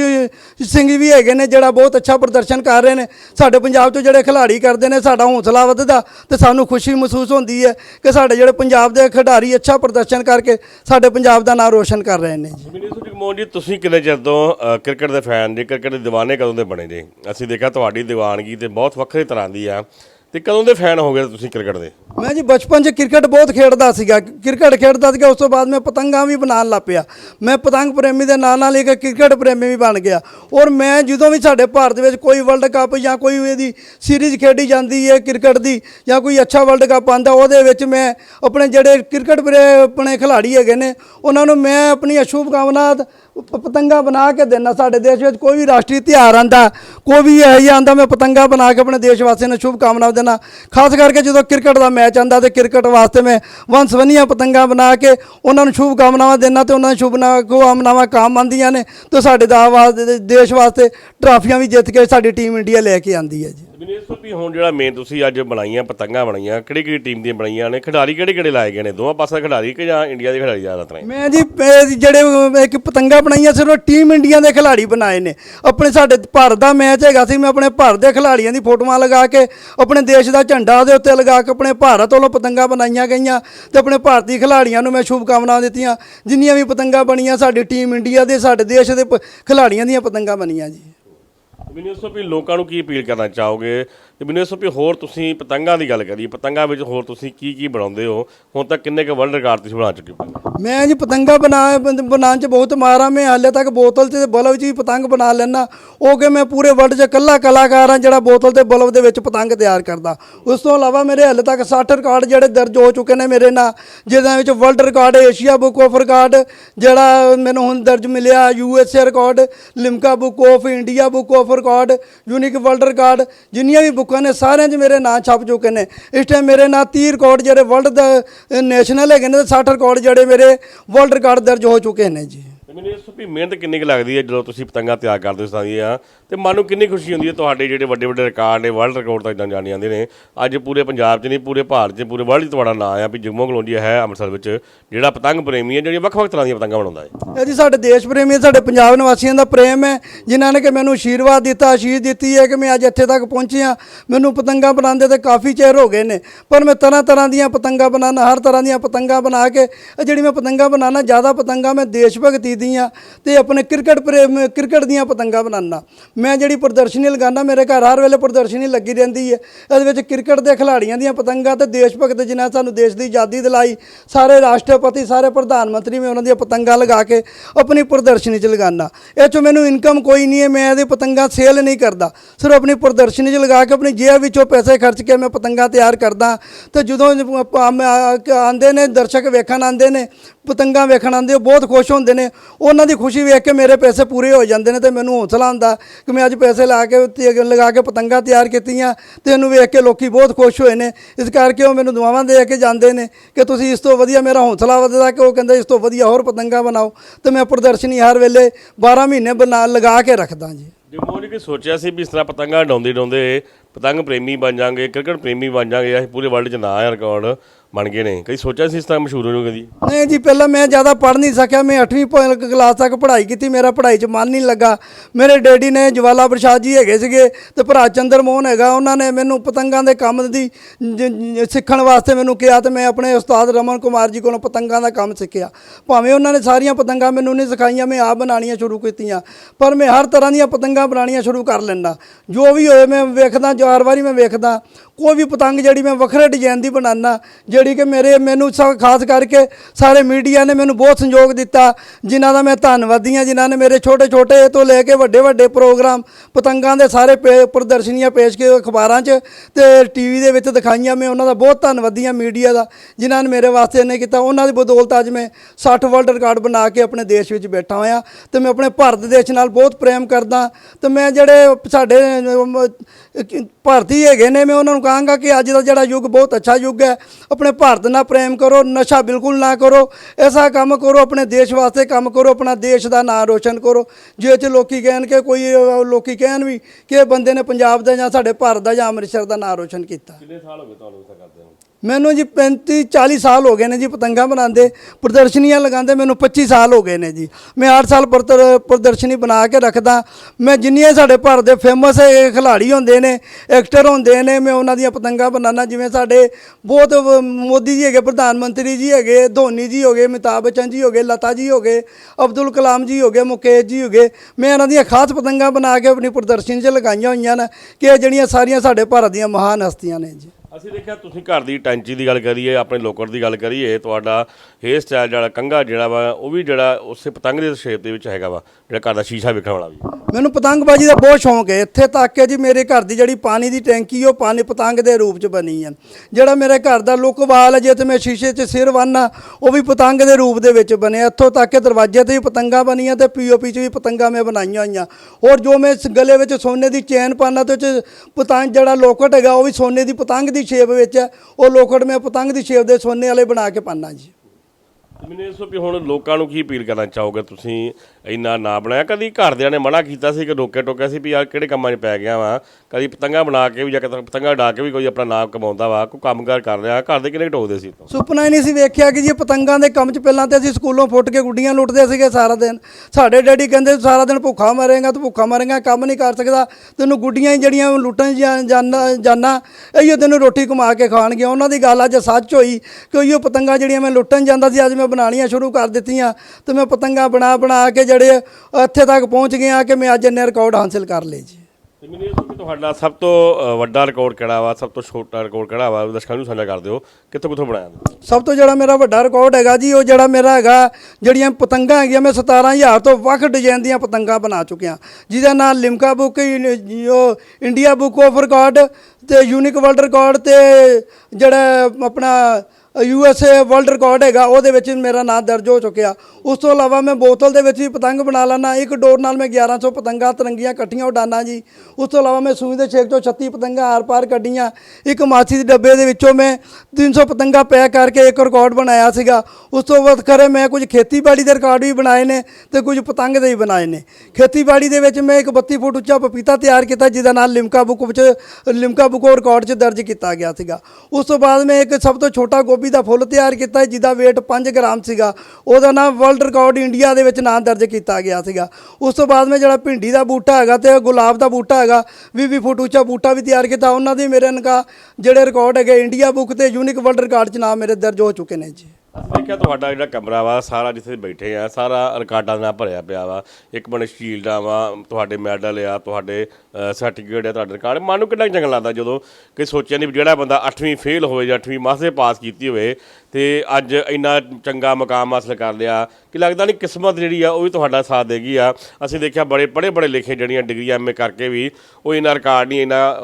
ਸਿੰਘ ਵੀ ਹੈਗੇ ਨੇ, ਜਿਹੜਾ ਬਹੁਤ ਅੱਛਾ ਪ੍ਰਦਰਸ਼ਨ ਕਰ ਰਹੇ ਨੇ। ਸਾਡੇ ਪੰਜਾਬ ਤੋਂ ਜਿਹੜੇ ਖਿਡਾਰੀ ਕਰਦੇ ਨੇ, ਸਾਡਾ ਹੌਸਲਾ ਵੱਧਦਾ ਤੇ ਸਾਨੂੰ ਖੁਸ਼ੀ ਮਹਿਸੂਸ ਹੁੰਦੀ ਹੈ ਕਿ ਸਾਡੇ ਜਿਹੜੇ ਪੰਜਾਬ ਦੇ ਖਿਡਾਰੀ ਅੱਛਾ ਪ੍ਰਦਰਸ਼ਨ ਕਰਕੇ ਸਾਡੇ ਪੰਜਾਬ ਦਾ ਨਾਮ ਰੋਸ਼ਨ ਕਰ ਰਹੇ ਨੇ ਜੀ। ਜਗਮੋਹਨ ਜੀ, ਤੁਸੀਂ ਕਿੰਨੇ ਚਿਰ ਤੋਂ ਕ੍ਰਿਕਟ ਦੇ ਫੈਨ ਜੀ ਕ੍ਰਿਕਟ ਦੇ دیਵਾਨੇ ਕਦੋਂ ਦੇ ਬਣੇ ਜੀ ਅਸੀਂ ਦੇਖਿਆ ਤੁਹਾਡੀ ਦੀਵਾਨਗੀ ਤੇ ਬਹੁਤ ਵੱਖਰੇ ਤਰ੍ਹਾਂ ਦੀ ਆ। ਤੇ ਕਦੋਂ ਦੇ ਫੈਨ ਹੋ ਗਏ ਤੁਸੀਂ ਕ੍ਰਿਕਟ ਦੇ? ਮੈਂ ਜੀ ਬਚਪਨ 'ਚ ਕ੍ਰਿਕਟ ਬਹੁਤ ਖੇਡਦਾ ਸੀਗਾ। ਕ੍ਰਿਕਟ ਖੇਡਦਾ ਸੀਗਾ, ਉਸ ਤੋਂ ਬਾਅਦ ਮੈਂ ਪਤੰਗਾਂ ਵੀ ਬਣਾਉਣ ਲੱਗ ਪਿਆ। ਮੈਂ ਪਤੰਗ ਪ੍ਰੇਮੀ ਦੇ ਨਾਲ ਨਾਲ ਇੱਕ ਕ੍ਰਿਕਟ ਪ੍ਰੇਮੀ ਵੀ ਬਣ ਗਿਆ। ਔਰ ਮੈਂ ਜਦੋਂ ਵੀ ਸਾਡੇ ਭਾਰਤ ਵਿੱਚ ਕੋਈ ਵਰਲਡ ਕੱਪ ਜਾਂ ਕੋਈ ਇਹਦੀ ਸੀਰੀਜ਼ ਖੇਡੀ ਜਾਂਦੀ ਹੈ ਕ੍ਰਿਕਟ ਦੀ ਜਾਂ ਕੋਈ ਅੱਛਾ ਵਰਲਡ ਕੱਪ ਆਂਦਾ ਉਹਦੇ ਵਿੱਚ ਮੈਂ ਆਪਣੇ ਜਿਹੜੇ ਕ੍ਰਿਕਟ ਪ੍ਰੇ ਆਪਣੇ ਖਿਡਾਰੀ ਹੈਗੇ ਨੇ, ਉਹਨਾਂ ਨੂੰ ਮੈਂ ਆਪਣੀ ਸ਼ੁਭ ਪਤੰਗਾ ਬਣਾ ਕੇ ਦੇਣਾ ਸਾਡੇ ਦੇਸ਼ ਵਿੱਚ। ਕੋਈ ਵੀ ਰਾਸ਼ਟਰੀ ਤਿਉਹਾਰ ਆਂਦਾ ਕੋਈ ਵੀ ਇਹ ਜਿਹਾ ਆਂਦਾ ਮੈਂ ਪਤੰਗਾ ਬਣਾ ਕੇ ਆਪਣੇ ਦੇਸ਼ ਵਾਸੀਆਂ ਨੂੰ ਸ਼ੁਭ ਕਾਮਨਾ ਦੇਣਾ ਖਾਸ ਕਰਕੇ ਜਦੋਂ ਕ੍ਰਿਕਟ ਦਾ ਮੈਚ ਆਂਦਾ ਤੇ ਕ੍ਰਿਕਟ ਵਾਸਤੇ ਮੈਂ ਵੰਸ ਵੰਨੀਆਂ ਪਤੰਗਾ ਬਣਾ ਕੇ ਉਹਨਾਂ ਨੂੰ ਸ਼ੁਭ ਕਾਮਨਾਵਾਂ ਦੇਣਾ ਤੇ ਉਹਨਾਂ ਦੀ ਸ਼ੁਭ ਨਾ- ਕਾਮਨਾਵਾਂ ਕਾਮ ਆਉਂਦੀਆਂ ਨੇ ਤੇ ਸਾਡੇ ਦਾ ਵਾਸਤੇ ਦੇਸ਼ ਵਾਸਤੇ ਟਰਾਫੀਆਂ ਵੀ ਜਿੱਤ ਕੇ ਸਾਡੀ ਟੀਮ ਇੰਡੀਆ ਲੈ ਕੇ ਆਂਦੀ ਹੈ ਜੀ। ਮਿਨੀਸਟਰ ਵੀ ਹੁਣ ਜਿਹੜਾ ਮੇਨ ਤੁਸੀਂ ਅੱਜ ਬਣਾਈਆਂ, ਪਤੰਗਾਂ ਬਣਾਈਆਂ, ਕਿਹੜੀ ਕਿਹੜੀ ਟੀਮ ਦੀਆਂ ਬਣਾਈਆਂ ਨੇ, ਖਿਡਾਰੀ ਕਿਹੜੇ ਕਿਹੜੇ ਲਾਏ ਗਏ ਨੇ? ਦੋਵਾਂ ਪਾਸੇ ਖਿਡਾਰੀ ਕਿ ਜਾਂ ਇੰਡੀਆ ਦੇ ਖਿਡਾਰੀ ਜ਼ਿਆਦਾ ਨੇ? ਮੈਂ ਜੀ ਇਹ ਜਿਹੜੇ ਇੱਕ ਪਤੰਗਾ ਬਣਾਈਆਂ ਸਿਰਫ ਟੀਮ ਇੰਡੀਆ ਦੇ ਖਿਡਾਰੀ ਬਣਾਏ ਨੇ। ਆਪਣੇ ਸਾਡੇ ਭਾਰਤ ਦਾ ਮੈਚ ਹੈਗਾ ਸੀ, ਮੈਂ ਆਪਣੇ ਭਾਰਤ ਦੇ ਖਿਡਾਰੀਆਂ ਦੀ ਫੋਟੋਆਂ ਲਗਾ ਕੇ, ਆਪਣੇ ਦੇਸ਼ ਦਾ ਝੰਡਾ ਉਹਦੇ ਉੱਤੇ ਲਗਾ ਕੇ, ਆਪਣੇ ਭਾਰਤ ਵੱਲੋਂ ਪਤੰਗਾ ਬਣਾਈਆਂ ਗਈਆਂ ਤੇ ਆਪਣੇ ਭਾਰਤੀ ਖਿਡਾਰੀਆਂ ਨੂੰ ਮੈਂ ਸ਼ੁਭ ਕਾਮਨਾਵਾਂ ਦਿੱਤੀਆਂ। ਜਿੰਨੀਆਂ ਵੀ ਪਤੰਗਾ ਬਣੀਆਂ, ਸਾਡੀ ਟੀਮ ਇੰਡੀਆ ਦੇ, ਸਾਡੇ ਦੇਸ਼ ਦੇ ਪ- ਖਿਡਾਰੀਆਂ ਦੀਆਂ ਪਤੰਗਾ ਬਣੀਆਂ ਜੀ। ਮਿਨੀਸਟਰ ਵੀ ਲੋਕਾਂ ਨੂੰ ਕੀ ਅਪੀਲ ਕਰਨਾ ਚਾਹੋਗੇ? ਤੇ ਮਿਨੀਸਟਰ ਹੋਰ ਤੁਸੀਂ ਪਤੰਗਾਂ ਦੀ ਗੱਲ ਕਰੀਏ, ਪਤੰਗਾਂ ਵਿੱਚ ਹੋਰ ਤੁਸੀਂ ਕੀ ਕੀ ਬਣਾਉਂਦੇ ਹੋ? ਹੁਣ ਤੱਕ ਕਿੰਨੇ ਕੁ ਵਰਲਡ ਰਿਕਾਰਡ ਤੁਸੀਂ ਬਣਾ ਚੁੱਕੇ ਹੋ ਮੈਂ ਜੀ ਪਤੰਗਾ ਬਣਾ ਬਣਾਉਣ 'ਚ ਬਹੁਤ ਮਾਰਾ ਮੈਂ ਹਾਲੇ ਤੱਕ ਬੋਤਲ 'ਚ ਤੇ ਬਲਬ 'ਚ ਵੀ ਪਤੰਗ ਬਣਾ ਲੈਣਾ ਉਹ ਕਿ ਮੈਂ ਪੂਰੇ ਵਰਲਡ 'ਚ ਇਕੱਲਾ ਕਲਾਕਾਰ ਹਾਂ ਜਿਹੜਾ ਬੋਤਲ ਤੇ ਬਲਬ ਦੇ ਵਿੱਚ ਪਤੰਗ ਤਿਆਰ ਕਰਦਾ। ਉਸ ਤੋਂ ਇਲਾਵਾ ਮੇਰੇ ਹਾਲੇ ਤੱਕ 60 ਰਿਕਾਰਡ ਜਿਹੜੇ ਦਰਜ ਹੋ ਚੁੱਕੇ ਨੇ ਮੇਰੇ ਨਾਲ ਜਿਹਦੇ ਵਿੱਚ world record Asia book of record ਜਿਹੜਾ ਮੈਨੂੰ ਹੁਣ ਦਰਜ ਮਿਲਿਆ U S A record Limca book of India book of record unique world record ਜਿੰਨੀਆਂ ਵੀ ਬੁੱਕਾਂ ਨੇ ਸਾਰਿਆਂ 'ਚ ਮੇਰੇ ਨਾਂ ਛਪ ਚੁੱਕੇ ਨੇ। ਇਸ ਟਾਈਮ ਮੇਰੇ ਨਾਂ 30 ਰਿਕਾਰਡ ਜਿਹੜੇ ਵਰਲਡ ਦਾ ਨੈਸ਼ਨਲ ਹੈਗੇ ਨੇ, ਤੇ 60 ਰਿਕਾਰਡ ਜਿਹੜੇ ਮੇਰੇ ਵਰਲਡ ਰਿਕਾਰਡ ਦਰਜ ਹੋ ਚੁੱਕੇ ਨੇ ਜੀ। ਤੇ ਮਿਨੀਸਟਰ ਵੀ ਮਿਹਨਤ ਕਿੰਨੀ ਕੁ ਲੱਗਦੀ ਹੈ ਜਦੋਂ ਤੁਸੀਂ ਪਤੰਗਾਂ ਤਿਆਰ ਕਰਦੇ ਹੋ ਸਾਂ ਆ ਤੇ ਮਨ ਨੂੰ ਕਿੰਨੀ ਖੁਸ਼ੀ ਹੁੰਦੀ ਹੈ ਤੁਹਾਡੇ ਜਿਹੜੇ ਵੱਡੇ ਵੱਡੇ ਰਿਕਾਰਡ ਨੇ ਵਰਲਡ ਰਿਕਾਰਡ ਤੱਕ ਜਾਣ ਜਾਣੇ ਜਾਂਦੇ ਨੇ। ਅੱਜ ਪੂਰੇ ਪੰਜਾਬ 'ਚ ਨਹੀਂ ਪੂਰੇ ਭਾਰਤ 'ਚ ਪੂਰੇ ਵਰਲਡ 'ਚ ਤੁਹਾਡਾ ਨਾਂ ਆ ਵੀ ਜੰਮੂ ਕਲੋਂਜੀਆ ਹੈ ਅੰਮ੍ਰਿਤਸਰ ਵਿੱਚ ਜਿਹੜਾ ਪਤੰਗ ਪ੍ਰੇਮੀ ਹੈ ਜਿਹੜੀਆਂ ਵੱਖ-ਵੱਖ ਤਰ੍ਹਾਂ ਦੀਆਂ ਪਤੰਗਾਂ ਬਣਾਉਂਦਾ ਹੈ। ਇਹ ਜੀ ਸਾਡੇ ਦੇਸ਼ ਪ੍ਰੇਮੀ ਹੈ, ਸਾਡੇ ਪੰਜਾਬ ਨਿਵਾਸੀਆਂ ਦਾ ਪ੍ਰੇਮ ਹੈ ਜਿਨ੍ਹਾਂ ਨੇ ਕਿ ਮੈਨੂੰ ਆਸ਼ੀਰਵਾਦ ਦਿੱਤਾ ਆਸ਼ੀਸ਼ ਦਿੱਤੀ ਹੈ ਕਿ ਮੈਂ ਅੱਜ ਇੱਥੇ ਤੱਕ ਪਹੁੰਚਿਆ ਮੈਨੂੰ ਪਤੰਗਾਂ ਬਣਾਉਂਦੇ ਤੇ ਕਾਫੀ ਚਿਰ ਹੋ ਗਏ ਨੇ ਪਰ ਮੈਂ ਤਰ੍ਹਾਂ ਤਰ੍ਹਾਂ ਦੀਆਂ ਪਤੰਗਾਂ ਬਣਾਉਣਾ ਹਰ ਤਰ੍ਹਾਂ ਦੀਆਂ ਪਤੰਗਾਂ ਬਣਾ ਕੇ ਇਹ ਜਿਹੜੀ ਮੈਂ ਪਤੰਗਾਂ ਬਣਾਉਣਾ ਜ਼ਿਆਦਾ ਪਤੰਗਾਂ ਮੈਂ ਦੇਸ਼ ਭਗਤੀ ਦੀ ਦੀਆਂ ਤੇ ਆਪਣੇ ਕ੍ਰਿਕਟ ਪ੍ਰੇਮ, ਕ੍ਰਿਕਟ ਦੀਆਂ ਪਤੰਗਾਂ ਬਣਾਉਣਾ। ਮੈਂ ਜਿਹੜੀ ਪ੍ਰਦਰਸ਼ਨੀ ਲਗਾਉਣਾ ਮੇਰੇ ਘਰ ਹਰ ਵੇਲੇ ਪ੍ਰਦਰਸ਼ਨੀ ਲੱਗੀ ਰਹਿੰਦੀ ਹੈ। ਇਹਦੇ ਵਿੱਚ ਕ੍ਰਿਕਟ ਦੇ ਖਿਡਾਰੀਆਂ ਦੀਆਂ ਪਤੰਗਾਂ ਤੇ ਦੇਸ਼ ਭਗਤ ਜਿਨ੍ਹਾਂ ਸਾਨੂੰ ਦੇਸ਼ ਦੀ ਆਜ਼ਾਦੀ ਦਿਲਾਈ। ਸਾਰੇ ਰਾਸ਼ਟਰਪਤੀ, ਸਾਰੇ ਪ੍ਰਧਾਨ ਮੰਤਰੀ ਮੈਂ ਉਹਨਾਂ ਦੀਆਂ ਪਤੰਗਾਂ ਲਗਾ ਕੇ ਆਪਣੀ ਪ੍ਰਦਰਸ਼ਨੀ 'ਚ ਲਗਾਉਣਾ ਇਹ 'ਚੋਂ ਮੈਨੂੰ ਇਨਕਮ ਕੋਈ ਨਹੀਂ ਹੈ, ਮੈਂ ਇਹਦੇ ਪਤੰਗਾਂ ਸੇਲ ਨਹੀਂ ਕਰਦਾ। ਸਿਰਫ ਆਪਣੀ ਪ੍ਰਦਰਸ਼ਨੀ 'ਚ ਲਗਾ ਕੇ ਆਪਣੀ ਜੇਬ ਵਿੱਚੋਂ ਪੈਸੇ ਖਰਚ ਕੇ ਮੈਂ ਪਤੰਗਾਂ ਤਿਆਰ ਕਰਦਾ। ਤੇ ਜਦੋਂ ਆਉਂਦੇ ਨੇ, ਦਰਸ਼ਕ ਵੇਖਣ ਆਉਂਦੇ ਨੇ, ਪਤੰਗਾਂ ਵੇਖਣ ਆਉਂਦੇ, ਉਹ ਬਹੁਤ ਖੁਸ਼ ਹੁੰਦੇ ਨੇ। ਉਹਨਾਂ ਦੀ ਖੁਸ਼ੀ ਵੇਖ ਕੇ ਮੇਰੇ ਪੈਸੇ ਪੂਰੇ ਹੋ ਜਾਂਦੇ ਨੇ ਤੇ ਮੈਨੂੰ ਹੌਸਲਾ ਹੁੰਦਾ ਕਿ ਮੈਂ ਅੱਜ ਪੈਸੇ ਲਾ ਕੇ ਤੇ ਲਗਾ ਕੇ ਪਤੰਗਾ ਤਿਆਰ ਕੀਤੀਆਂ ਤੇ ਇਹਨੂੰ ਵੇਖ ਕੇ ਲੋਕੀ ਬਹੁਤ ਖੁਸ਼ ਹੋਏ ਨੇ। ਇਸ ਕਰਕੇ ਉਹ ਮੈਨੂੰ ਦੁਆਵਾਂ ਦੇ ਕੇ ਜਾਂਦੇ ਨੇ ਕਿ ਤੁਸੀਂ ਇਸ ਤੋਂ ਵਧੀਆ ਮੇਰਾ ਹੌਸਲਾ ਵਧਦਾ ਕਿ ਉਹ ਕਹਿੰਦੇ ਇਸ ਤੋਂ ਵਧੀਆ ਹੋਰ ਪਤੰਗਾ ਬਣਾਓ ਤੇ ਮੈਂ ਪ੍ਰਦਰਸ਼ਨੀ ਹਰ ਵੇਲੇ 12 ਮਹੀਨੇ ਬਣਾ ਲਗਾ ਕੇ ਰੱਖਦਾ ਜੀ। ਜਗਮੋਹਨ ਜੀ ਸੋਚਿਆ ਸੀ ਵੀ ਇਸ ਤਰ੍ਹਾਂ ਪਤੰਗਾਂ ਡਾਉਂਦੇ ਡਾਉਂਦੇ ਪਤੰਗ ਪ੍ਰੇਮੀ ਬਣ ਜਾਾਂਗੇ ਕ੍ਰਿਕਟ ਪ੍ਰੇਮੀ ਬਣ ਜਾਾਂਗੇ ਅਸੀਂ ਪੂਰੇ ਵਰਲਡ 'ਚ ਨਾਂ ਆ ਰਿਕਾਰਡ ਬਣ ਗਏ ਨੇ। ਕਦੀ ਸੋਚਿਆ ਸੀ ਇਸ ਤਰ੍ਹਾਂ ਮਸ਼ਹੂਰ ਹੋ ਜਾਓ ਕਦੀ? ਨਹੀਂ ਜੀ, ਪਹਿਲਾਂ ਮੈਂ ਜ਼ਿਆਦਾ ਪੜ੍ਹ ਨਹੀਂ ਸਕਿਆ। ਮੈਂ 8ਵੀਂ ਕਲਾਸ ਤੱਕ ਪੜ੍ਹਾਈ ਕੀਤੀ। ਮੇਰਾ ਪੜ੍ਹਾਈ 'ਚ ਮਨ ਨਹੀਂ ਲੱਗਾ। ਮੇਰੇ ਡੈਡੀ ਨੇ ਜਵਾਲਾ ਪ੍ਰਸਾਦ ਜੀ ਹੈਗੇ ਸੀਗੇ ਤੇ ਭਰਾ ਚੰਦਰ ਮੋਹਨ ਹੈਗਾ। ਉਹਨਾਂ ਨੇ ਮੈਨੂੰ ਪਤੰਗਾਂ ਦੇ ਕੰਮ ਦੀ ਜ- ਜ- ਸਿੱਖਣ ਵਾਸਤੇ ਮੈਨੂੰ ਕਿਹਾ ਤੇ ਮੈਂ ਆਪਣੇ ਉਸਤਾਦ ਰਮਨ ਕੁਮਾਰ ਜੀ ਕੋਲੋਂ ਪਤੰਗਾਂ ਦਾ ਕੰਮ ਸਿੱਖਿਆ। ਭਾਵੇਂ ਉਹਨਾਂ ਨੇ ਸਾਰੀਆਂ ਪਤੰਗਾਂ ਮੈਨੂੰ ਨਹੀਂ ਸਿਖਾਈਆਂ, ਮੈਂ ਆਪ ਬਣਾਉਣੀਆਂ ਸ਼ੁਰੂ ਕੀਤੀਆਂ। ਪਰ ਮੈਂ ਹਰ ਤਰ੍ਹਾਂ ਦੀਆਂ ਪਤੰਗਾਂ ਬਣਾਉਣੀਆਂ ਸ਼ੁਰੂ ਕਰ ਲੈਂਦਾ। ਜੋ ਵੀ ਹੋਏ ਮੈਂ ਵੇਖਦਾ, ਚਾਰ ਵਾਰੀ ਮੈਂ ਵੇਖਦਾ। ਕੋਈ ਵੀ ਪਤੰਗ ਜਿਹੜੀ ਮੈਂ ਵੱਖਰੇ ਡਿਜ਼ਾਈਨ ਦੀ ਬਣਾਉਣਾ ਜਿਹੜੀ ਕਿ ਮੇਰੇ ਮੈਨੂੰ ਸਭ ਖਾਸ ਕਰਕੇ ਸਾਰੇ ਮੀਡੀਆ ਨੇ ਮੈਨੂੰ ਬਹੁਤ ਸੰਯੋਗ ਦਿੱਤਾ, ਜਿਨ੍ਹਾਂ ਦਾ ਮੈਂ ਧੰਨਵਾਦੀ ਹਾਂ, ਜਿਨ੍ਹਾਂ ਨੇ ਮੇਰੇ ਛੋਟੇ ਛੋਟੇ ਤੋਂ ਲੈ ਕੇ ਵੱਡੇ ਵੱਡੇ ਪ੍ਰੋਗਰਾਮ, ਪਤੰਗਾਂ ਦੇ ਸਾਰੇ ਪੇ- ਪ੍ਰਦਰਸ਼ਨੀਆਂ ਪੇਸ਼ ਕੇ ਅਖਬਾਰਾਂ 'ਚ ਤੇ ਟੀਵੀ ਦੇ ਵਿੱਚ ਦਿਖਾਈਆਂ, ਮੈਂ ਉਹਨਾਂ ਦਾ ਬਹੁਤ ਧੰਨਵਾਦੀ ਹਾਂ ਮੀਡੀਆ ਦਾ, ਜਿਨ੍ਹਾਂ ਨੇ ਮੇਰੇ ਵਾਸਤੇ ਇਹਨੇ ਕੀਤਾ। ਉਹਨਾਂ ਦੀ ਬਦੌਲਤ ਅੱਜ ਮੈਂ 60 ਵਰਲਡ ਰਿਕਾਰਡ ਬਣਾ ਕੇ ਆਪਣੇ ਦੇਸ਼ ਵਿੱਚ ਬੈਠਾ ਹੋਇਆ ਤੇ ਮੈਂ ਆਪਣੇ ਭਾਰਤ ਦੇਸ਼ ਨਾਲ ਬਹੁਤ ਪ੍ਰੇਮ ਕਰਦਾ। ਤੇ ਮੈਂ ਜਿਹੜੇ ਸਾਡੇ ਭਾਰਤੀ ਹੈਗੇ ਨੇ, ਮੈਂ ਉਹਨਾਂ ਨੂੰ ਕਹਾਂਗਾ ਕਿ ਅੱਜ ਦਾ ਜਿਹੜਾ ਯੁੱਗ ਬਹੁਤ ਅੱਛਾ ਯੁੱਗ ਹੈ। ਆਪਣੇ ਭਾਰਤ ਨਾਲ ਪ੍ਰੇਮ ਕਰੋ, ਨਸ਼ਾ ਬਿਲਕੁਲ ਨਾ ਕਰੋ, ਐਸਾ ਕੰਮ ਕਰੋ, ਆਪਣੇ ਦੇਸ਼ ਵਾਸਤੇ ਕੰਮ ਕਰੋ, ਆਪਣਾ ਦੇਸ਼ ਦਾ ਨਾਂ ਰੋਸ਼ਨ ਕਰੋ। ਜੇ ਚ ਲੋਕੀ ਕਹਿਣ ਕਿ ਕੋਈ ਲੋਕੀ ਕਹਿਣ ਵੀ ਕਿ ਇਹ ਬੰਦੇ ਨੇ ਪੰਜਾਬ ਦਾ ਜਾਂ ਸਾਡੇ ਭਾਰਤ ਦਾ ਜਾਂ ਅੰਮ੍ਰਿਤਸਰ ਦਾ ਨਾਂ ਰੋਸ਼ਨ ਕੀਤਾ। ਕਿੰਨੇ ਸਾਲ ਹੋ ਗਏ ਤੁਹਾਨੂੰ ਇਸ ਕਰਦੇ ਹੋ ਮੈਨੂੰ ਜੀ 35 40 ਸਾਲ ਹੋ ਗਏ ਨੇ ਜੀ ਪਤੰਗਾਂ ਬਣਾਉਂਦੇ, ਪ੍ਰਦਰਸ਼ਨੀਆਂ ਲਗਾਉਂਦੇ, ਮੈਨੂੰ 25 ਸਾਲ ਹੋ ਗਏ ਨੇ ਜੀ। ਮੈਂ 8 ਸਾਲ ਪ੍ਰਦਰ- ਪ੍ਰਦਰਸ਼ਨੀ ਬਣਾ ਕੇ ਰੱਖਦਾ। ਮੈਂ ਜਿੰਨੀਆਂ ਸਾਡੇ ਭਾਰਤ ਦੇ ਫੇਮਸ ਖਿਲਾੜੀ ਹੁੰਦੇ ਨੇ ਐਕਟਰ ਹੁੰਦੇ ਨੇ, ਮੈਂ ਉਹਨਾਂ ਦੀਆਂ ਪਤੰਗਾਂ ਬਣਾਉਣਾ ਜਿਵੇਂ ਸਾਡੇ ਬਹੁਤ ਮੋਦੀ ਜੀ ਹੈਗੇ, ਪ੍ਰਧਾਨ ਮੰਤਰੀ ਜੀ ਹੈਗੇ, ਧੋਨੀ ਜੀ ਹੋ ਗਏ, ਅਮਿਤਾਭ ਬੱਚਨ ਜੀ ਹੋ ਗਏ, ਲਤਾ ਜੀ ਹੋ ਗਏ, ਅਬਦੁਲ ਕਲਾਮ ਜੀ ਹੋ ਗਏ, ਮੁਕੇਸ਼ ਜੀ ਹੋ ਗਏ। ਮੈਂ ਇਹਨਾਂ ਦੀਆਂ ਖਾਸ ਪਤੰਗਾਂ ਬਣਾ ਕੇ ਆਪਣੀ ਪ੍ਰਦਰਸ਼ਨੀ 'ਚ ਲਗਾਈਆਂ ਹੋਈਆਂ ਨੇ ਕਿ ਇਹ ਜਿਹੜੀਆਂ ਸਾਰੀਆਂ ਸਾਡੇ ਭਾਰਤ ਦੀਆਂ ਮਹਾਨ ਹਸਤੀਆਂ ਨੇ ਜੀ। ਅਸੀਂ ਦੇਖਿਆ ਤੁਸੀਂ ਘਰ ਦੀ ਟੈਂਚੀ ਦੀ ਗੱਲ ਕਰੀਏ, ਆਪਣੇ ਲੋਕਰ ਦੀ ਗੱਲ ਕਰੀਏ, ਤੁਹਾਡਾ ਹੇਅਰ ਸਟਾਈਲ ਜਿਹੜਾ ਕੰਘਾ ਜਿਹੜਾ ਵਾ, ਉਹ ਵੀ ਜਿਹੜਾ ਉਸੇ ਪਤੰਗ ਦੇ ਸ਼ੇਪ ਦੇ ਵਿੱਚ ਹੈਗਾ ਵਾ, ਜਿਹੜਾ ਘਰ ਦਾ ਸ਼ੀਸ਼ਾ ਵੇਖਣ ਵਾਲਾ ਵੀ। ਮੈਨੂੰ ਪਤੰਗਬਾਜ਼ੀ ਦਾ ਬਹੁਤ ਸ਼ੌਂਕ ਹੈ। ਇੱਥੇ ਤੱਕ ਕਿ ਜੀ ਮੇਰੇ ਘਰ ਦੀ ਜਿਹੜੀ ਪਾਣੀ ਦੀ ਟੈਂਕੀ, ਉਹ ਪਾਣੀ ਪਤੰਗ ਦੇ ਰੂਪ 'ਚ ਬਣੀ ਹੈ ਜਿਹੜਾ ਮੇਰੇ ਘਰ ਦਾ ਲੁੱਕਵਾਲ ਹੈ ਜੇ ਤੇ ਮੈਂ ਸ਼ੀਸ਼ੇ 'ਚ ਸਿਰ ਬੰਨ੍ਹਨਾ ਉਹ ਵੀ ਪਤੰਗ ਦੇ ਰੂਪ ਦੇ ਵਿੱਚ ਬਣਿਆ ਇੱਥੋਂ ਤੱਕ ਕਿ ਦਰਵਾਜ਼ੇ ਤੇ ਵੀ ਪਤੰਗਾਂ ਬਣੀਆਂ ਤੇ ਪੀਓਪੀ 'ਚ ਵੀ ਪਤੰਗਾਂ ਮੈਂ ਬਣਾਈਆਂ ਹੋਈਆਂ। ਔਰ ਜੋ ਮੈਂ ਇਸ ਗਲੇ ਵਿੱਚ ਸੋਨੇ ਦੀ ਚੈਨ ਪਾਉਂਦਾ, ਤੇ ਉਹ 'ਚ ਪਤੰਗ ਜਿਹੜਾ ਲੋਕਟ ਹੈਗਾ, ਉਹ ਵੀ ਸੋਨੇ ਦੀ ਪਤੰਗ ਦੀ ਸ਼ੇਪ ਵਿੱਚ ਹੈ, ਉਹ ਲੋਕਟ ਮੈਂ ਪਤੰਗ ਦੀ ਸ਼ੇਪ ਦੇ ਸੋਨੇ ਵਾਲੇ ਬਣਾ ਕੇ ਪਾਉਂਦਾ ਜੀ। ਮੈਨੂੰ ਇਸ ਤੋਂ ਵੀ ਹੁਣ ਲੋਕਾਂ ਨੂੰ ਕੀ ਅਪੀਲ ਕਰਨਾ ਚਾਹੋਗੇ ਤੁਸੀਂ? ਇੰਨਾ ਨਾ ਬਣਾਇਆ। ਕਦੀ ਘਰਦਿਆਂ ਨੇ ਮਨਾ ਕੀਤਾ ਸੀ ਕਿ ਰੋਕੇ ਟੋਕਿਆ ਸੀ ਵੀ ਯਾਰ ਕਿਹੜੇ ਕੰਮਾਂ 'ਚ ਪੈ ਗਿਆ ਵਾ। ਕਦੀ ਪਤੰਗਾ ਬਣਾ ਕੇ ਵੀ ਜਾਂ ਕਿਤੇ ਪਤੰਗਾ ਡਾ ਕੇ ਵੀ ਕੋਈ ਆਪਣਾ ਨਾਮ ਕਮਾਉਂਦਾ ਵਾ, ਕੋਈ ਕੰਮਕਾਰ ਕਰ ਰਿਹਾ। ਘਰ ਦੇ ਕਿੰਨੇ ਟੋਕਦੇ ਸੀ ਤੋਂ ਸੁਪਨਾ ਹੀ ਨਹੀਂ ਸੀ ਵੇਖਿਆ ਕਿ ਜੀ ਪਤੰਗਾਂ ਦੇ ਕੰਮ 'ਚ ਪਹਿਲਾਂ ਤੇ ਅਸੀਂ ਸਕੂਲੋਂ ਫੁੱਟ ਕੇ ਗੁੱਡੀਆਂ ਲੁੱਟਦੇ ਸੀਗੇ ਸਾਰਾ ਦਿਨ। ਸਾਡੇ ਡੈਡੀ ਕਹਿੰਦੇ ਤੂੰ ਸਾਰਾ ਦਿਨ ਭੁੱਖਾ ਮਰੇਗਾ, ਤੂੰ ਭੁੱਖਾ ਮਰੇਗਾ, ਕੰਮ ਨਹੀਂ ਕਰ ਸਕਦਾ। ਤੈਨੂੰ ਗੁੱਡੀਆਂ ਹੀ ਜਿਹੜੀਆਂ ਲੁੱਟਣ ਜਾ- ਜਾਨਾ ਜਾਨਾ, ਇਹੋ ਤੈਨੂੰ ਰੋਟੀ ਕਮਾ ਕੇ ਖਾਣਗੇ। ਉਹਨਾਂ ਦੀ ਗੱਲ ਅੱਜ ਸੱਚ ਹੋਈ ਕਿ ਉਹ ਪਤੰਗਾਂ ਜਿਹੜੀਆਂ ਮੈਂ ਲੁੱਟਣ ਜਾਂਦਾ ਸੀ, ਅੱਜ ਮੈਂ ਬਣਾਉਣੀਆਂ ਸ਼ੁਰੂ ਕਰ ਦਿੱਤੀਆਂ। ਤੇ ਮੈਂ ਪਤੰਗਾਂ ਬਣਾ ਬਣਾ ਕੇ ਜਿਹੜੇ ਇੱਥੇ ਤੱਕ ਪਹੁੰਚ ਗਿਆ ਕਿ ਮੈਂ ਅੱਜ ਇੰਨੇ ਰਿਕਾਰਡ ਹਾਸਲ ਕਰ ਲਏ ਜੀ। ਮੈਨੂੰ ਤੁਹਾਡਾ ਸਭ ਤੋਂ ਵੱਡਾ ਰਿਕਾਰਡ ਕਿਹੜਾ ਵਾ ਸਭ ਤੋਂ ਛੋਟਾ ਰਿਕਾਰਡ ਕਿਹੜਾ ਵਾ? ਦਰਸ਼ਕਾਂ ਨੂੰ ਸਾਂਝਾ ਕਰ ਦਿਓ ਕਿੱਥੋਂ ਕਿੱਥੋਂ ਬਣਾਇਆ? ਸਭ ਤੋਂ ਜਿਹੜਾ ਮੇਰਾ ਵੱਡਾ ਰਿਕਾਰਡ ਹੈਗਾ ਜੀ ਉਹ ਜਿਹੜਾ ਮੇਰਾ ਹੈਗਾ ਜਿਹੜੀਆਂ ਪਤੰਗਾਂ ਹੈਗੀਆਂ ਮੈਂ 17000 ਤੋਂ ਵੱਖ ਡਿਜ਼ਾਈਨ ਦੀਆਂ ਪਤੰਗਾਂ ਬਣਾ ਚੁੱਕਿਆ। ਜਿਹਦਾ ਨਾਮ Limca book India book of record ਤੇ ਯੂਨਿਕ ਵਰਲਡ ਰਿਕਾਰਡ ਤੇ ਜਿਹੜਾ ਆਪਣਾ U S A world record ਹੈਗਾ, ਉਹਦੇ ਵਿੱਚ ਮੇਰਾ ਨਾਮ ਦਰਜ ਹੋ ਚੁੱਕਿਆ। ਉਸ ਤੋਂ ਇਲਾਵਾ ਮੈਂ ਬੋਤਲ ਦੇ ਵਿੱਚ ਵੀ ਪਤੰਗ ਬਣਾ ਲੈਣਾ ਇੱਕ ਡੋਰ ਨਾਲ ਮੈਂ 1100 ਪਤੰਗਾਂ, ਤਿਰੰਗੀਆਂ ਇਕੱਠੀਆਂ ਉਡਾਨਾ ਜੀ। ਉਸ ਤੋਂ ਇਲਾਵਾ ਮੈਂ ਸੂਈ ਦੇ ਛੇਕ ਤੋਂ 36 ਪਤੰਗਾਂ ਆਰ ਪਾਰ ਕੱਢੀਆਂ। ਇੱਕ ਮਾਛੀ ਦੇ ਡੱਬੇ ਦੇ ਵਿੱਚੋਂ ਮੈਂ 300 ਪਤੰਗਾਂ ਪੈਕ ਕਰਕੇ ਇੱਕ ਰਿਕਾਰਡ ਬਣਾਇਆ ਸੀਗਾ। ਉਸ ਤੋਂ ਬਾਅਦ ਕਰੇ ਮੈਂ ਕੁਝ ਖੇਤੀਬਾੜੀ ਦੇ ਰਿਕਾਰਡ ਵੀ ਬਣਾਏ ਨੇ ਤੇ ਕੁਝ ਪਤੰਗ ਦੇ ਵੀ ਬਣਾਏ ਨੇ। ਖੇਤੀਬਾੜੀ ਦੇ ਵਿੱਚ ਮੈਂ ਇੱਕ 32 ਫੁੱਟ ਉੱਚਾ ਪਪੀਤਾ ਤਿਆਰ ਕੀਤਾ, ਜਿਹਦਾ ਨਾਮ ਲਿਮਕਾ ਬੁੱਕ ਵਿੱਚ, ਲਿਮਕਾ ਬੁੱਕ ਆਫ ਰਿਕਾਰਡ 'ਚ ਦਰਜ ਕੀਤਾ ਗਿਆ ਸੀਗਾ। ਉਸ ਤੋਂ ਬਾਅਦ ਮੈਂ ਇੱਕ ਸਭ ਤੋਂ ਛੋਟਾ ਗੋਭੀ ਦਾ ਫੁੱਲ ਤਿਆਰ ਕੀਤਾ ਜਿਹਦਾ weight 5 ਗ੍ਰਾਮ ਸੀਗਾ। ਉਹਦਾ ਨਾਮ ਵਰਲਡ ਰਿਕਾਰਡ ਇੰਡੀਆ ਦੇ ਵਿੱਚ ਨਾਂ ਦਰਜ ਕੀਤਾ ਗਿਆ ਸੀਗਾ। ਉਸ ਤੋਂ ਬਾਅਦ ਮੈਂ ਜਿਹੜਾ ਭਿੰਡੀ ਦਾ ਬੂਟਾ ਹੈਗਾ ਤੇ ਗੁਲਾਬ ਦਾ ਬੂਟਾ ਹੈਗਾ 20 ਫੁੱਟ ਉੱਚਾ ਬੂਟਾ ਵੀ ਤਿਆਰ ਕੀਤਾ, ਉਹਨਾਂ ਦੇ ਮੇਰੇ ਨਕਾ ਜਿਹੜੇ ਰਿਕਾਰਡ ਹੈਗੇ ਇੰਡੀਆ ਬੁੱਕ ਤੇ ਯੂਨਿਕ ਵਰਲਡ ਰਿਕਾਰਡ 'ਚ ਨਾਮ ਮੇਰੇ ਦਰਜ ਹੋ ਚੁੱਕੇ ਨੇ ਜੀ। ਦੇਖਿਆ ਤੁਹਾਡਾ ਜਿਹੜਾ ਕਮਰਾ ਵਾ, ਸਾਰਾ ਜਿੱਥੇ ਬੈਠੇ ਆ, ਸਾਰਾ ਰਿਕਾਰਡਾਂ ਨਾਲ ਭਰਿਆ ਪਿਆ ਵਾ। ਇੱਕ ਬਣੇ ਸ਼ੀਲਡਾਂ ਵਾ, ਤੁਹਾਡੇ ਮੈਡਲ ਆ, ਤੁਹਾਡੇ ਸਰਟੀਫਿਕੇਟ ਆ, ਤੁਹਾਡੇ ਰਿਕਾਰਡ। ਮਨ ਨੂੰ ਕਿੰਨਾ ਕੁ ਚੰਗਾ ਲੱਗਦਾ ਜਦੋਂ ਕਿ ਸੋਚਿਆ ਨਹੀਂ ਵੀ ਜਿਹੜਾ ਬੰਦਾ 8ਵੀਂ ਫੇਲ ਹੋਵੇ ਜਾਂ 8ਵੀਂ ਮਾਸੇ ਪਾਸ ਕੀਤੀ ਹੋਵੇ ਤੇ ਅੱਜ ਇੰਨਾ ਚੰਗਾ ਮਕਾਮ ਹਾਸਲ ਕਰ ਲਿਆ ਕਿ ਲੱਗਦਾ ਨਹੀਂ ਕਿਸਮਤ ਜਿਹੜੀ ਆ ਉਹ ਵੀ ਤੁਹਾਡਾ ਸਾਥ ਦੇਗੀ ਆ। ਅਸੀਂ ਦੇਖਿਆ ਬੜੇ ਬੜੇ ਬੜੇ ਲਿਖੇ ਜਿਹੜੀਆਂ ਡਿਗਰੀਆਂ ਐਮਏ ਕਰਕੇ ਵੀ ਉਹ ਇੰਨਾ ਰਿਕਾਰਡ ਨਹੀਂ, ਇੰਨਾ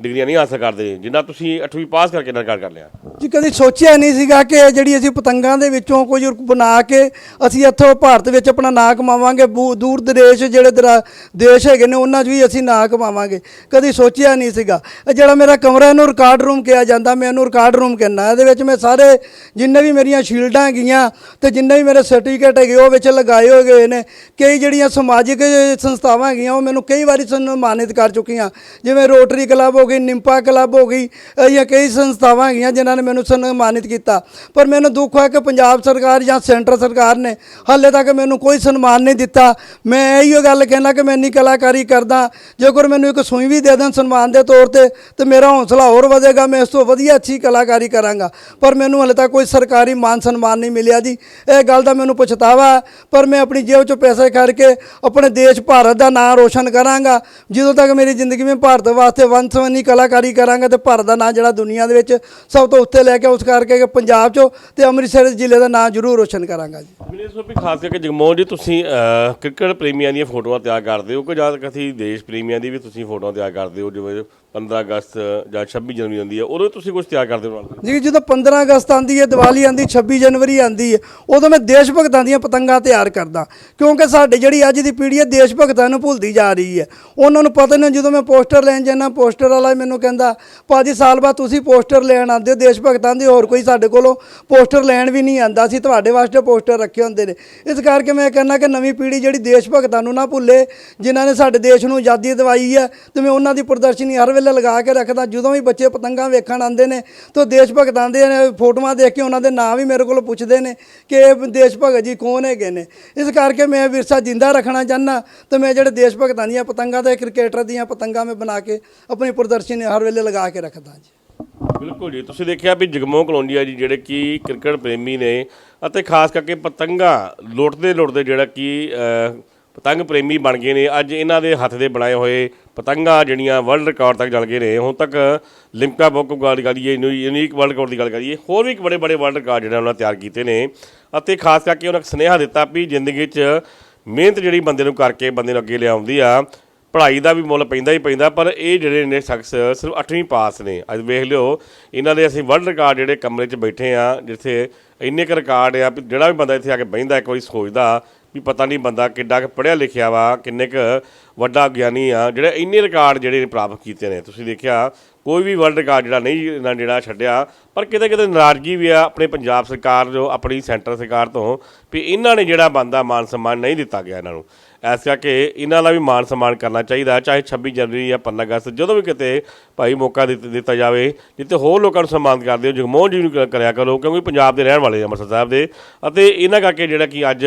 ਡਿਗਰੀਆਂ ਨਹੀਂ ਹਾਸਲ ਕਰਦੇ। ਜਿੰਨਾ ਤੁਸੀਂ 8ਵੀਂ ਪਾਸ ਕਰਕੇ ਇੰਨਾ ਰਿਕਾਰਡ ਕਰ ਲਿਆ। ਜੀ, ਕਦੀ ਸੋਚਿਆ ਨਹੀਂ ਸੀਗਾ ਕਿ ਜਿਹੜੀ ਅਸੀਂ ਪਤੰਗਾਂ ਦੇ ਵਿੱਚੋਂ ਕੁਝ ਬਣਾ ਕੇ ਅਸੀਂ ਇੱਥੋਂ ਭਾਰਤ ਵਿੱਚ ਆਪਣਾ ਨਾਂ ਕਮਾਵਾਂਗੇ। ਬੂ- ਦੂਰ ਦਰੇਸ਼ ਜਿਹੜੇ ਦਰਾ- ਦੇਸ਼ ਹੈਗੇ ਨੇ, ਉਹਨਾਂ 'ਚ ਵੀ ਅਸੀਂ ਨਾਂ ਕਮਾਵਾਂਗੇ। ਕਦੀ ਸੋਚਿਆ ਨਹੀਂ ਸੀਗਾ। ਇਹ ਜਿਹੜਾ ਮੇਰਾ ਕਮਰਾ, ਇਹਨੂੰ ਰਿਕਾਰਡ ਰੂਮ ਕਿਹਾ ਜਾਂਦਾ, ਮੈਂ ਇਹਨੂੰ ਰਿਕਾਰਡ ਰੂਮ ਕਹਿੰਦਾ। ਇਹਦੇ ਵਿੱਚ ਮੈਂ ਸਾਰੇ ਜਿੰਨੇ ਵੀ ਮੇਰੀਆਂ ਸ਼ੀਲਡਾਂ ਹੈਗੀਆਂ ਤੇ ਜਿੰਨੇ ਵੀ ਮੇਰੇ ਸਰਟੀਫਿਕੇਟ ਹੈਗੇ, ਉਹ ਵਿੱਚ ਲਗਾਏ ਹੋਏ ਗਏ ਨੇ। ਕਈ ਜਿਹੜੀਆਂ ਸਮਾਜਿਕ ਸੰਸਥਾਵਾਂ ਹੈਗੀਆਂ, ਉਹ ਮੈਨੂੰ ਕਈ ਵਾਰੀ ਸਨਮਾਨਿਤ ਕਰ ਚੁੱਕੀਆਂ। ਜਿਵੇਂ ਰੋਟਰੀ ਕਲੱਬ ਹੋ ਗਈ ਨਿੰਪਾ ਕਲੱਬ ਹੋ ਗਈ ਇਹ ਜਾਂ ਕਈ ਸੰਸਥਾਵਾਂ ਹੈਗੀਆਂ ਜਿਨ੍ਹਾਂ ਨੇ ਮੈਨੂੰ ਸਨਮਾਨਿਤ ਕੀਤਾ। ਪਰ ਮੈਨੂੰ ਦੁੱਖ ਹੈ ਕਿ ਪੰਜਾਬ ਸਰਕਾਰ ਜਾਂ ਸੈਂਟਰ ਸਰਕਾਰ ਨੇ ਹਾਲੇ ਤੱਕ ਮੈਨੂੰ ਕੋਈ ਸਨਮਾਨ ਨਹੀਂ ਦਿੱਤਾ। ਮੈਂ ਇਹੀ ਗੱਲ ਕਹਿਣਾ ਕਿ ਮੈਂ ਇੰਨੀ ਕਲਾਕਾਰੀ ਕਰਦਾ ਜੇਕਰ ਮੈਨੂੰ ਇੱਕ ਸੂਈ ਵੀ ਦੇ ਦੇਣ ਸਨਮਾਨ ਦੇ ਤੌਰ ਤੇ ਤੇ ਮੇਰਾ ਹੌਸਲਾ ਹੋਰ ਵਧੇਗਾ, ਮੈਂ ਇਸ ਤੋਂ ਵਧੀਆ ਅੱਛੀ ਕਲਾਕਾਰੀ ਕਰਾਂਗਾ। ਪਰ ਮੈਨੂੰ ਹਾਲੇ ਤੱਕ ਕੋਈ ਸਰਕਾਰੀ ਮਾਨ ਸਨਮਾਨ ਨਹੀਂ ਮਿਲਿਆ ਜੀ। ਇਹ ਗੱਲ ਦਾ ਮੈਨੂੰ ਪਛਤਾਵਾ ਹੈ, ਪਰ ਮੈਂ ਆਪਣੀ ਜੇਬ ਚੋਂ ਪੈਸੇ ਕਰਕੇ ਆਪਣੇ ਦੇਸ਼ ਭਾਰਤ ਦਾ ਨਾਮ ਰੋਸ਼ਨ ਕਰਾਂਗਾ। ਜਦੋਂ ਤੱਕ ਮੇਰੀ ਜ਼ਿੰਦਗੀ ਵਿੱਚ ਭਾਰਤ ਵਾਸਤੇ ਵੰਸਵੰਨੀ ਕਲਾਕਾਰੀ ਕਰਾਂਗਾ ਤੇ ਭਾਰਤ ਦਾ ਨਾਮ ਜਿਹੜਾ ਦੁਨੀਆ ਦੇ ਵਿੱਚ ਸਭ ਤੋਂ ਉੱਤੇ ਲੈ ਕੇ ਉਸ ਕਰਕੇ ਪੰਜਾਬ ਚੋਂ ਤੇ ਅੰਮ੍ਰਿਤਸਰ ਜ਼ਿਲ੍ਹੇ ਦਾ ਨਾਮ ਜ਼ਰੂਰ ਰੋਸ਼ਨ ਕਰਾਂਗਾ ਜੀ। ਮੈਨੂੰ ਇਸ ਵੀ ਖਾਸ ਕਰਕੇ ਜਗਮੋਹਨ ਜੀ ਤੁਸੀਂ ਕ੍ਰਿਕਟ ਪ੍ਰੇਮੀਆਂ ਦੀਆਂ ਫੋਟੋਆਂ ਤਿਆਰ ਕਰਦੇ ਹੋ ਕਿ ਜਾਂ ਕਥੀ ਦੇਸ਼ ਪ੍ਰੇਮੀਆਂ ਦੀ ਵੀ ਤੁਸੀਂ ਫੋਟੋਆਂ ਤਿਆਰ ਕਰਦੇ ਹੋ ਜਿਵੇਂ 15 ਅਗਸਤ ਜਾਂ 26 ਜਨਵਰੀ ਆਉਂਦੀ ਹੈ, ਉਦੋਂ ਤੁਸੀਂ ਕੁਝ ਤਿਆਰ ਕਰਦੇ ਹੋ ਨਾਲ? ਜੀ, ਜਦੋਂ 15 ਅਗਸਤ ਆਂਦੀ ਹੈ, ਦੀਵਾਲੀ ਆਂਦੀ 26 ਜਨਵਰੀ ਆਂਦੀ ਹੈ, ਉਦੋਂ ਮੈਂ ਦੇਸ਼ ਭਗਤਾਂ ਦੀਆਂ ਪਤੰਗਾਂ ਤਿਆਰ ਕਰਦਾ। ਕਿਉਂਕਿ ਸਾਡੇ ਜਿਹੜੀ ਅੱਜ ਦੀ ਪੀੜ੍ਹੀ ਹੈ, ਦੇਸ਼ ਭਗਤਾਂ ਨੂੰ ਭੁੱਲਦੀ ਜਾ ਰਹੀ ਹੈ। ਉਹਨਾਂ ਨੂੰ ਪਤਾ ਨਹੀਂ ਜਦੋਂ ਮੈਂ ਪੋਸਟਰ ਲੈਣ ਜਾਂਦਾ, ਪੋਸਟਰ ਵਾਲਾ ਮੈਨੂੰ ਕਹਿੰਦਾ, ਭਾਜੀ, ਸਾਲ ਬਾਅਦ ਤੁਸੀਂ ਪੋਸਟਰ ਲੈਣ ਆਉਂਦੇ ਹੋ, ਦੇਸ਼ ਭਗਤਾਂ ਦੇ ਹੋਰ ਕੋਈ ਸਾਡੇ ਕੋਲੋਂ ਪੋਸਟਰ ਲੈਣ ਵੀ ਨਹੀਂ ਆਂਦਾ ਸੀ, ਤੁਹਾਡੇ ਵਾਸਤੇ ਪੋਸਟਰ ਰੱਖੇ ਹੁੰਦੇ ਨੇ। ਇਸ ਕਰਕੇ ਮੈਂ ਕਹਿੰਦਾ ਕਿ ਨਵੀਂ ਪੀੜ੍ਹੀ ਜਿਹੜੀ ਦੇਸ਼ ਭਗਤਾਂ ਨੂੰ ਨਾ ਭੁੱਲੇ, ਜਿਨ੍ਹਾਂ ਨੇ ਸਾਡੇ ਦੇਸ਼ ਨੂੰ ਆਜ਼ਾਦੀ ਦਿਵਾਈ ਹੈ, ਤੇ ਮੈਂ ਉਹਨਾਂ ਦੀ ਪ੍ਰਦਰਸ਼ਨੀ ਹਰ ਵੇਲੇ ਲਗਾ ਕੇ ਰੱਖਦਾ, ਜਦੋਂ ਵੀ ਬੱਚੇ ਪਤੰਗਾਂ ਵੇਖਣ ਆਉਂਦੇ ਨੇ ਤਾਂ ਦੇਸ਼ ਭਗਤਾਂ ਦੇ ਨੇ, ਫੋਟੋਆਂ ਦੇਖ ਕੇ ਉਹਨਾਂ ਦੇ ਨਾਂ ਵੀ ਮੇਰੇ ਕੋਲ ਪੁੱਛਦੇ ਨੇ ਕਿ ਇਹ ਦੇਸ਼ ਭਗਤ ਜੀ ਕੌਣ ਹੈਗੇ ਨੇ। ਇਸ ਕਰਕੇ ਮੈਂ ਵਿਰਸਾ ਜਿੰਦਾ ਰੱਖਣਾ ਚਾਹੁੰਦਾ ਤੇ ਮੈਂ ਜਿਹੜੇ ਦੇਸ਼ ਭਗਤਾਂ ਦੀਆਂ ਪਤੰਗਾਂ ਤੇ ਕ੍ਰਿਕਟਰ ਦੀਆਂ ਪਤੰਗਾਂ ਮੈਂ ਬਣਾ ਕੇ ਆਪਣੀ ਪ੍ਰਦਰਸ਼ਨੀ ਹਰ ਵੇਲੇ ਲਗਾ ਕੇ ਰੱਖਦਾ ਜੀ। ਬਿਲਕੁਲ ਜੀ, ਤੁਸੀਂ ਦੇਖਿਆ ਵੀ ਜਗਮੋਹ ਕਲੋਨੀਆ ਜੀ ਜਿਹੜੇ ਕਿ ਕ੍ਰਿਕਟ ਪ੍ਰੇਮੀ ਨੇ ਅਤੇ ਖਾਸ ਕਰਕੇ ਪਤੰਗਾ ਲੁੱਟਦੇ ਲੁੱਟਦੇ ਜਿਹੜਾ ਕਿ ਪਤੰਗ ਪ੍ਰੇਮੀ ਬਣ ਗਏ ਨੇ, ਅੱਜ ਇਹਨਾਂ ਦੇ ਹੱਥ ਦੇ ਬਣਾਏ ਹੋਏ ਪਤੰਗਾਂ ਜਿਹੜੀਆਂ ਵਰਲਡ ਰਿਕਾਰਡ ਤੱਕ ਚੱਲ ਗਏ ਨੇ, ਹੁਣ ਤੱਕ ਲਿਮਕਾ ਬੁੱਕ ਗੱਲ ਕਰੀਏ ਯੂਨੀਕ ਵਰਲਡ ਰਿਕਾਰਡ ਦੀ ਗੱਲ ਕਰੀਏ, ਹੋਰ ਵੀ ਇੱਕ ਬੜੇ ਬੜੇ ਵਰਲਡ ਰਿਕਾਰਡ ਜਿਹੜੇ ਉਹਨਾਂ ਤਿਆਰ ਕੀਤੇ ਨੇ। ਅਤੇ ਖਾਸ ਕਰਕੇ ਉਹਨਾਂ ਇੱਕ ਸੁਨੇਹਾ ਦਿੱਤਾ ਵੀ ਜ਼ਿੰਦਗੀ 'ਚ ਮਿਹਨਤ ਜਿਹੜੀ ਬੰਦੇ ਨੂੰ ਕਰਕੇ ਬੰਦੇ ਨੂੰ ਅੱਗੇ ਲਿਆਉਂਦੀ ਆ, ਪੜ੍ਹਾਈ ਦਾ ਵੀ ਮੁੱਲ ਪੈਂਦਾ ਹੀ ਪੈਂਦਾ, ਪਰ ਇਹ ਜਿਹੜੇ ਨੇ ਸ਼ਖਸ ਸਿਰਫ 8ਵੀਂ ਪਾਸ ਨੇ। ਅੱਜ ਵੇਖ ਲਿਓ, ਇਹਨਾਂ ਦੇ ਅਸੀਂ ਵਰਲਡ ਰਿਕਾਰਡ ਜਿਹੜੇ ਕਮਰੇ 'ਚ ਬੈਠੇ ਆ, ਜਿੱਥੇ ਇੰਨੇ ਕੁ ਰਿਕਾਰਡ ਆ ਵੀ ਜਿਹੜਾ ਵੀ ਬੰਦਾ ਇੱਥੇ ਆ ਕੇ ਬਹਿੰਦਾ, ਇੱਕ ਵਾਰੀ ਸੋਚਦਾ ਵੀ ਪਤਾ ਨਹੀਂ ਬੰਦਾ ਕਿੱਡਾ ਕੁ ਪੜ੍ਹਿਆ ਲਿਖਿਆ ਵਾ, ਕਿੰਨੇ ਕੁ ਵੱਡਾ ਗਿਆਨੀ ਆ, ਜਿਹੜੇ ਇੰਨੇ ਰਿਕਾਰਡ ਜਿਹੜੇ ਨੇ ਪ੍ਰਾਪਤ ਕੀਤੇ ਨੇ। ਤੁਸੀਂ ਦੇਖਿਆ, ਕੋਈ ਵੀ ਵਰਲਡ ਰਿਕਾਰਡ ਜਿਹੜਾ ਨਹੀਂ ਇਹਨਾਂ ਜਿਹੜਾ ਛੱਡਿਆ, ਪਰ ਕਿਤੇ ਕਿਤੇ ਨਾਰਾਜ਼ਗੀ ਵੀ ਆ ਆਪਣੇ ਪੰਜਾਬ ਸਰਕਾਰ ਜੋ ਆਪਣੀ ਸੈਂਟਰ ਸਰਕਾਰ ਤੋਂ, ਵੀ ਇਹਨਾਂ ਨੇ ਜਿਹੜਾ ਬੰਦਾ ਮਾਨ ਸਨਮਾਨ ਨਹੀਂ ਦਿੱਤਾ ਗਿਆ ਇਹਨਾਂ ਨੂੰ। ਐਸ ਕਰਕੇ ਇਹਨਾਂ ਦਾ ਵੀ ਮਾਨ ਸਨਮਾਨ ਕਰਨਾ ਚਾਹੀਦਾ, ਚਾਹੇ 26 ਜਨਵਰੀ ਜਾਂ 15 ਅਗਸਤ, ਜਦੋਂ ਵੀ ਕਿਤੇ ਭਾਈ ਮੌਕਾ ਦਿੱਤ- ਦਿੱਤਾ ਜਾਵੇ, ਜਿੱਥੇ ਹੋਰ ਲੋਕਾਂ ਨੂੰ ਸਨਮਾਨ ਕਰਦੇ ਹੋ, ਜਗਮੋਹਨ ਜੀ ਨੂੰ ਕਰਿਆ ਕਰੋ, ਕਿਉਂਕਿ ਪੰਜਾਬ ਦੇ ਰਹਿਣ ਵਾਲੇ ਅੰਮ੍ਰਿਤਸਰ ਸਾਹਿਬ ਦੇ। ਅਤੇ ਇਹਨਾਂ ਕਰਕੇ ਜਿਹੜਾ ਕਿ ਅੱਜ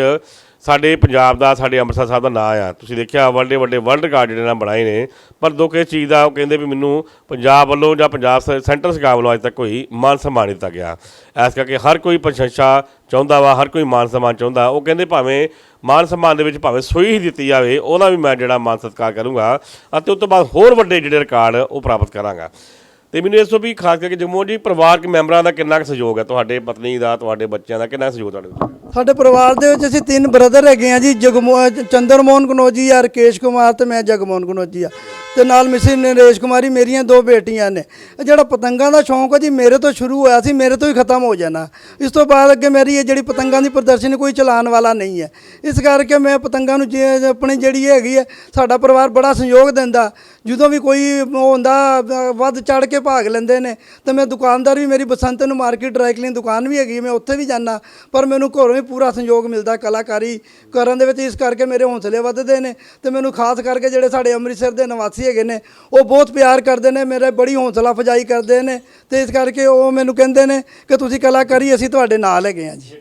ਸਾਡੇ ਪੰਜਾਬ ਦਾ, ਸਾਡੇ ਅੰਮ੍ਰਿਤਸਰ ਸਾਹਿਬ ਦਾ ਨਾਂ ਆ। ਤੁਸੀਂ ਦੇਖਿਆ, ਵੱਡੇ ਵੱਡੇ ਵਰਲਡ ਰਿਕਾਰਡ ਜਿਹੜੇ ਨਾ ਬਣਾਏ ਨੇ। ਪਰ ਦੁੱਖ ਇਸ ਚੀਜ਼ ਦਾ, ਉਹ ਕਹਿੰਦੇ ਵੀ ਮੈਨੂੰ ਪੰਜਾਬ ਵੱਲੋਂ ਜਾਂ ਪੰਜਾਬ ਸ- ਸੈਂਟਰ ਸਰਕਾਰ ਵੱਲੋਂ ਅੱਜ ਤੱਕ ਕੋਈ ਮਾਨ ਸਨਮਾਨ ਨਹੀਂ ਦਿੱਤਾ ਗਿਆ। ਇਸ ਕਰਕੇ ਹਰ ਕੋਈ ਪ੍ਰਸ਼ੰਸਾ ਚਾਹੁੰਦਾ ਵਾ, ਹਰ ਕੋਈ ਮਾਨ ਸਨਮਾਨ ਚਾਹੁੰਦਾ। ਉਹ ਕਹਿੰਦੇ ਭਾਵੇਂ ਮਾਨ ਸਨਮਾਨ ਦੇ ਵਿੱਚ ਭਾਵੇਂ ਸੋਈ ਹੀ ਦਿੱਤੀ ਜਾਵੇ, ਉਹਦਾ ਵੀ ਮੈਂ ਜਿਹੜਾ ਮਾਨ ਸਤਿਕਾਰ ਕਰੂੰਗਾ ਅਤੇ ਉਸ ਤੋਂ ਬਾਅਦ ਹੋਰ ਵੱਡੇ ਜਿਹੜੇ ਰਿਕਾਰਡ ਉਹ ਪ੍ਰਾਪਤ ਕਰਾਂਗਾ। ਤੇ ਮੈਨੂੰ ਇਸ ਤੋਂ ਵੀ ਖਾਸ ਕਰਕੇ ਜਗਮੋਹਨ ਜੀ ਪਰਿਵਾਰਕ ਮੈਂਬਰਾਂ ਦਾ ਕਿੰਨਾ ਕੁ ਸਹਿਯੋਗ ਹੈ? ਤੁਹਾਡੇ ਪਤਨੀ ਦਾ ਤੁਹਾਡੇ ਬੱਚਿਆਂ ਦਾ ਕਿੰਨਾ ਕੁ ਸਹਿਯੋਗ ਤੁਹਾਡੇ ਵਿੱਚ ਸਾਡੇ ਪਰਿਵਾਰ ਦੇ ਵਿੱਚ ਅਸੀਂ ਤਿੰਨ ਬ੍ਰਦਰ ਹੈਗੇ ਆ ਜੀ ਜਗਮੋ ਚੰਦਰ ਮੋਹਨ ਕਨੋਜੀ ਆ ਰਕੇਸ਼ ਕੁਮਾਰ ਤੇ ਮੈਂ ਜਗਮੋਹਨ ਕਨੋਜੀ ਆ। ਤੇ ਨਾਲ ਮਿਸਿਸ ਨਰੇਸ਼ ਕੁਮਾਰੀ ਮੇਰੀਆਂ ਦੋ ਬੇਟੀਆਂ ਨੇ। ਇਹ ਜਿਹੜਾ ਪਤੰਗਾਂ ਦਾ ਸ਼ੌਂਕ ਹੈ ਜੀ ਮੇਰੇ ਤੋਂ ਸ਼ੁਰੂ ਹੋਇਆ ਸੀ ਮੇਰੇ ਤੋਂ ਹੀ ਖਤਮ ਹੋ ਜਾਣਾ। ਇਸ ਤੋਂ ਬਾਅਦ ਅੱਗੇ ਮੇਰੀ ਇਹ ਜਿਹੜੀ ਪਤੰਗਾਂ ਦੀ ਪ੍ਰਦਰਸ਼ਨੀ ਕੋਈ ਚਲਾਉਣ ਵਾਲਾ ਨਹੀਂ ਹੈ। ਇਸ ਕਰਕੇ ਮੈਂ ਪਤੰਗਾਂ ਨੂੰ ਜੇ ਆਪਣੀ ਜਿਹੜੀ ਹੈਗੀ ਹੈ ਸਾਡਾ ਪਰਿਵਾਰ ਬੜਾ ਸਹਿਯੋਗ ਦਿੰਦਾ। ਜਦੋਂ ਵੀ ਕੋਈ ਉਹ ਹੁੰਦਾ ਅ, ਵੱਧ ਚੜ ਕੇ ਭਾਗ ਲੈਂਦੇ ਨੇ। ਤੇ ਮੈਂ ਦੁਕਾਨਦਾਰ ਵੀ ਮੇਰੀ ਬਸੰਤ ਨੂੰ ਮਾਰਕੀਟ ਡਰਾਈ ਕਲੀਨ ਦੁਕਾਨ ਵੀ ਹੈਗੀ, ਮੈਂ ਉੱਥੇ ਵੀ ਜਾਂਦਾ। ਪਰ ਮੈਨੂੰ ਘਰੋਂ ਵੀ ਪੂਰਾ ਸਹਿਯੋਗ ਮਿਲਦਾ ਕਲਾਕਾਰੀ ਕਰਨ ਦੇ ਵਿੱਚ, ਇਸ ਕਰਕੇ ਮੇਰੇ ਹੌਸਲੇ ਵੱਧਦੇ ਨੇ। ਤੇ ਮੈਨੂੰ ਖਾਸ ਕਰਕੇ ਜਿਹੜੇ ਸਾਡੇ ਅੰਮ੍ਰਿਤਸਰ ਦੇ ਨਿਵਾਸੀ ਹੈਗੇ ਨੇ, ਉਹ ਬਹੁਤ ਪਿਆਰ ਕਰਦੇ ਨੇ, ਮੇਰੇ ਬੜੀ ਹੌਸਲਾ ਫਜਾਈ ਕਰਦੇ ਨੇ। ਤੇ ਇਸ ਕਰਕੇ ਉਹ ਮੈਨੂੰ ਕਹਿੰਦੇ ਨੇ ਕਿ ਤੁਸੀਂ ਕਲਾਕਾਰੀ ਅਸੀਂ ਤੁਹਾਡੇ ਨਾਲ ਹੈਗੇ ਆ ਜੀ।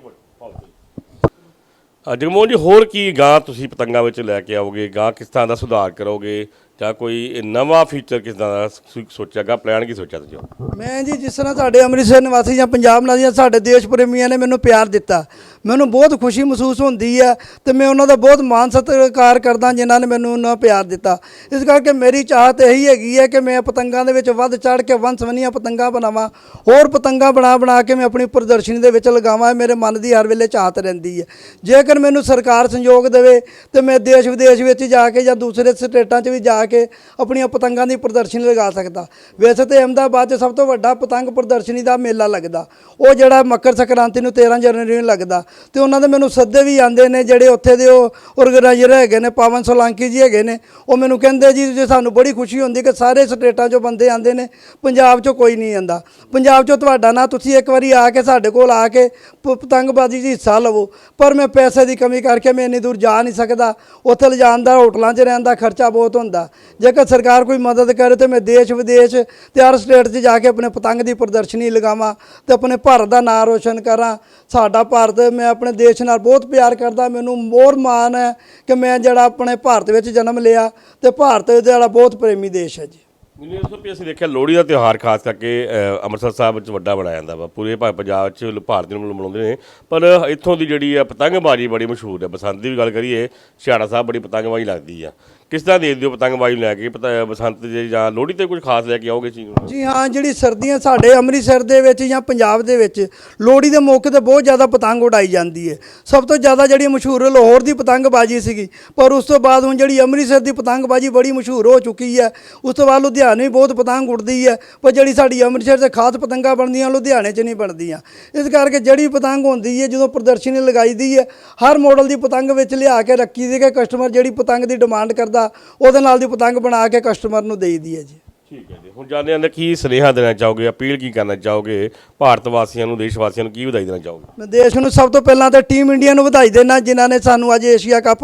ਜਗਮੋਹਨ ਜੀ, ਹੋਰ ਕੀ ਗਾਂ ਤੁਸੀਂ ਪਤੰਗਾਂ ਵਿੱਚ ਲੈ ਕੇ ਆਓਗੇ? ਗਾਂ ਕਿਸ ਤਰ੍ਹਾਂ ਦਾ ਸੁਧਾਰ ਕਰੋਗੇ? ਜਾਂ ਕੋਈ ਨਵਾਂ ਫੀਚਰ ਕਿਸ ਤਰ੍ਹਾਂ ਦਾ ਸੋ- ਸੋਚਿਆਗਾ ਪਲਾਨ ਕੀ ਸੋਚਿਆ ਤੁਸੀਂ ਮੈਂ ਜੀ ਜਿਸ ਤਰ੍ਹਾਂ ਤੁਹਾਡੇ ਅੰਮ੍ਰਿਤਸਰ ਨਿਵਾਸੀ ਜਾਂ ਪੰਜਾਬ ਨਿਵਾਸੀ ਸਾਡੇ ਦੇਸ਼ ਪ੍ਰੇਮੀਆਂ ਨੇ ਮੈਨੂੰ ਪਿਆਰ ਦਿੱਤਾ ਮੈਨੂੰ ਬਹੁਤ ਖੁਸ਼ੀ ਮਹਿਸੂਸ ਹੁੰਦੀ ਹੈ ਤੇ ਮੈਂ ਉਹਨਾਂ ਦਾ ਬਹੁਤ ਮਾਣ ਸਤਿਕਾਰ ਕਰਦਾ ਜਿਨ੍ਹਾਂ ਨੇ ਮੈਨੂੰ ਉਹਨਾਂ ਪਿਆਰ ਦਿੱਤਾ। ਇਸ ਕਰਕੇ ਮੇਰੀ ਚਾਹਤ ਇਹੀ ਹੈਗੀ ਹੈ ਕਿ ਮੈਂ ਪਤੰਗਾਂ ਦੇ ਵਿੱਚ ਵੱਧ ਚੜ ਕੇ ਵੰਸਵਨੀਆਂ ਪਤੰਗਾਂ ਬਣਾਵਾਂ, ਹੋਰ ਪਤੰਗਾਂ ਬਣਾ ਬਣਾ ਕੇ ਮੈਂ ਆਪਣੀ ਪ੍ਰਦਰਸ਼ਨੀ ਦੇ ਵਿੱਚ ਲਗਾਵਾਂ ਮੇਰੇ ਮਨ ਦੀ ਹਰ ਵੇਲੇ ਚਾਹਤ ਰਹਿੰਦੀ ਹੈ ਜੇਕਰ ਮੈਨੂੰ ਸਰਕਾਰ ਸੰਯੋਗ ਦੇਵੇ ਤੇ ਮੈਂ ਦੇਸ਼ ਵਿਦੇਸ਼ ਵਿੱਚ ਜਾ ਕੇ ਜਾਂ ਦੂਸਰੇ ਸਟੇਟਾਂ 'ਚ ਵੀ ਜਾ ਕੇ ਆਪਣੀਆਂ ਪਤੰਗਾਂ ਦੀ ਪ੍ਰਦਰਸ਼ਨੀ ਲਗਾ ਸਕਦਾ। ਵੈਸੇ ਤੇ ਅਹਿਮਦਾਬਾਦ 'ਚ ਸਭ ਤੋਂ ਵੱਡਾ ਪਤੰਗ ਪ੍ਰਦਰਸ਼ਨੀ ਦਾ ਮੇਲਾ ਲੱਗਦਾ। ਉਹ ਜਿਹੜਾ ਮਕਰ ਸੰਕ੍ਰਾਂਤੀ ਨੂੰ 13 ਜਨਵਰੀ ਨੂੰ ਲੱਗਦਾ। ਤੇ ਉਹਨਾਂ ਦੇ ਮੈਨੂੰ ਸੱਦੇ ਵੀ ਆਉਂਦੇ ਨੇ ਜਿਹੜੇ ਉੱਥੇ ਦੇ ਉਹ ਆਰਗੇਨਾਈਜ਼ਰ ਹੈਗੇ ਨੇ, ਪਾਵਨ ਸੋਲਾਂਕੀ ਜੀ ਹੈਗੇ ਨੇ। ਉਹ ਮੈਨੂੰ ਕਹਿੰਦੇ ਜੀ ਜੇ ਸਾਨੂੰ ਬੜੀ ਖੁਸ਼ੀ ਹੁੰਦੀ ਕਿ ਸਾਰੇ ਸਟੇਟਾਂ 'ਚੋਂ ਬੰਦੇ ਆਉਂਦੇ ਨੇ, ਪੰਜਾਬ 'ਚੋਂ ਕੋਈ ਨਹੀਂ ਆਂਦਾ ਪੰਜਾਬ 'ਚੋਂ ਤੁਹਾਡਾ ਨਾਂ ਤੁਸੀਂ ਇੱਕ ਵਾਰੀ ਆ ਕੇ ਸਾਡੇ ਕੋਲ ਆ ਕੇ ਪਤੰਗਬਾਜ਼ੀ 'ਚ ਹਿੱਸਾ ਲਵੋ। ਪਰ ਮੈਂ ਪੈਸੇ ਦੀ ਕਮੀ ਕਰਕੇ ਮੈਂ ਇੰਨੀ ਦੂਰ ਜਾ ਨਹੀਂ ਸਕਦਾ। ਉੱਥੇ ਲਿਜਾਣ ਦਾ, ਹੋਟਲਾਂ 'ਚ ਰਹਿਣ ਦਾ ਖਰਚਾ ਬਹੁਤ ਹੁੰਦਾ। ਜੇਕਰ ਸਰਕਾਰ ਕੋਈ ਮਦਦ ਕਰੇ ਤੇ ਮੈਂ ਦੇਸ਼ ਵਿਦੇਸ਼ ਤੇ ਹਰ ਸਟੇਟ 'ਚ ਜਾ ਕੇ ਆਪਣੇ ਪਤੰਗ ਦੀ ਪ੍ਰਦਰਸ਼ਨੀ ਲਗਾਵਾਂ ਤੇ ਆਪਣੇ ਭਾਰਤ ਦਾ ਨਾਂ ਰੋਸ਼ਨ ਕਰਾਂ। ਸਾਡਾ ਭਾਰਤ, ਮੈਂ ਆਪਣੇ ਦੇਸ਼ ਨਾਲ ਬਹੁਤ ਪਿਆਰ ਕਰਦਾ, ਮੈਨੂੰ ਮੋਰ ਮਾਣ ਹੈ ਕਿ ਮੈਂ ਜਿਹੜਾ ਆਪਣੇ ਭਾਰਤ ਵਿੱਚ ਜਨਮ ਲਿਆ ਤੇ ਭਾਰਤ ਜਿਹੜਾ ਬਹੁਤ ਪ੍ਰੇਮੀ ਦੇਸ਼ ਹੈ ਜੀ। ਮੈਨੂੰ ਦੱਸੋ ਵੀ ਅਸੀਂ ਦੇਖਿਆ ਲੋਹੜੀ ਦਾ ਤਿਉਹਾਰ ਖਾਸ ਕਰਕੇ ਅ, ਅੰਮ੍ਰਿਤਸਰ ਸਾਹਿਬ ਵਿੱਚ ਵੱਡਾ ਬਣਾਇਆ ਜਾਂਦਾ ਵਾ। ਪੂਰੇ ਭਾ- ਪੰਜਾਬ 'ਚ ਲ- ਭਾਰਤ ਨੂੰ ਮਨਾਉਂਦੇ ਨੇ। ਪਰ ਇੱਥੋਂ ਦੀ ਜਿਹੜੀ ਆ ਪਤੰਗਬਾਜ਼ੀ ਬੜੀ ਮਸ਼ਹੂਰ ਹੈ ਬਸੰਤ ਦੀ ਵੀ ਗੱਲ ਕਰੀਏ ਛਿਆੜਾ ਸਾਹਿਬ ਬੜੀ ਪਤੰਗਬਾਜ਼ੀ ਲੱਗਦੀ ਆ। ਕਿਸ ਤਰ੍ਹਾਂ ਦੇਖਦੇ ਹੋ ਪਤੰਗਬਾਜ਼ੀ ਨੂੰ ਲੈ ਕੇ? ਪਤ ਬਸੰਤ ਦੇ ਜਾਂ ਲੋਹੜੀ ਤੇ ਕੁਝ ਖਾਸ ਲੈ ਕੇ ਆਓਗੇ ਚੀਜ਼ ਨੂੰ? ਜੀ ਹਾਂ ਜਿਹੜੀ ਸਰਦੀਆਂ ਸਾਡੇ ਅੰਮ੍ਰਿਤਸਰ ਦੇ ਵਿੱਚ ਜਾਂ ਪੰਜਾਬ ਦੇ ਵਿੱਚ ਲੋਹੜੀ ਦੇ ਮੌਕੇ ਤੇ ਬਹੁਤ ਜ਼ਿਆਦਾ ਪਤੰਗ ਉਡਾਈ ਜਾਂਦੀ ਹੈ ਸਭ ਤੋਂ ਜ਼ਿਆਦਾ ਜਿਹੜੀ ਮਸ਼ਹੂਰ ਲਾਹੌਰ ਦੀ ਪਤੰਗਬਾਜ਼ੀ ਸੀਗੀ। ਪਰ ਉਸ ਤੋਂ ਬਾਅਦ ਹੁਣ ਜਿਹੜੀ ਅੰਮ੍ਰਿਤਸਰ ਦੀ ਪਤੰਗਬਾਜ਼ੀ ਬੜੀ ਮਸ਼ਹੂਰ ਹੋ ਚੁੱਕੀ ਹੈ ਉਸ ਤੋਂ ਬਾਅਦ ਲੁਧਿਆਣਾ ਵੀ ਬਹੁਤ ਪਤੰਗ ਉੱਡਦੀ ਹੈ, ਪਰ ਜਿਹੜੀ ਸਾਡੀ ਅੰਮ੍ਰਿਤਸਰ 'ਚ ਖਾਸ ਪਤੰਗਾਂ ਬਣਦੀਆਂ ਲੁਧਿਆਣੇ 'ਚ ਨਹੀਂ ਬਣਦੀਆਂ। ਇਸ ਕਰਕੇ ਜਿਹੜੀ ਪਤੰਗ ਹੁੰਦੀ ਹੈ, ਜਦੋਂ ਪ੍ਰਦਰਸ਼ਨੀ ਲਗਾਈ ਦੀ ਹੈ, ਹਰ ਮਾਡਲ ਦੀ ਪਤੰਗ ਵਿੱਚ ਲਿਆ ਕੇ ਰੱਖੀ ਦੀ ਕਿ ਕਸਟਮਰ ਜਿਹੜੀ ਪਤੰਗ ਦੀ ਡਿਮਾਂਡ ਕਰਦਾ, ਉਹਦੇ ਨਾਲ ਦੀ ਪਤੰਗ ਬਣਾ ਕੇ ਕਸਟਮਰ ਨੂੰ ਦੇਈਦੀ ਹੈ ਜੀ। ਠੀਕ ਹੈ ਜੀ। ਹੁਣ ਜਾਣਦੇ ਹਾਂ ਕੀ ਸੁਨੇਹਾ ਦੇਣਾ ਚਾਹੋਗੇ, ਅਪੀਲ ਕੀ ਕਰਨਾ ਚਾਹੋਗੇ, ਭਾਰਤ ਵਾਸੀਆਂ ਨੂੰ, ਦੇਸ਼ ਵਾਸੀਆਂ ਨੂੰ ਕੀ ਵਧਾਈ ਦੇਣਾ ਚਾਹੋਗੇ? ਮੈਂ ਦੇਸ਼ ਨੂੰ ਸਭ ਤੋਂ ਪਹਿਲਾਂ ਤਾਂ ਟੀਮ ਇੰਡੀਆ ਨੂੰ ਵਧਾਈ ਦੇਣਾ ਜਿਨ੍ਹਾਂ ਨੇ ਸਾਨੂੰ ਅੱਜ ਏਸ਼ੀਆ ਕੱਪ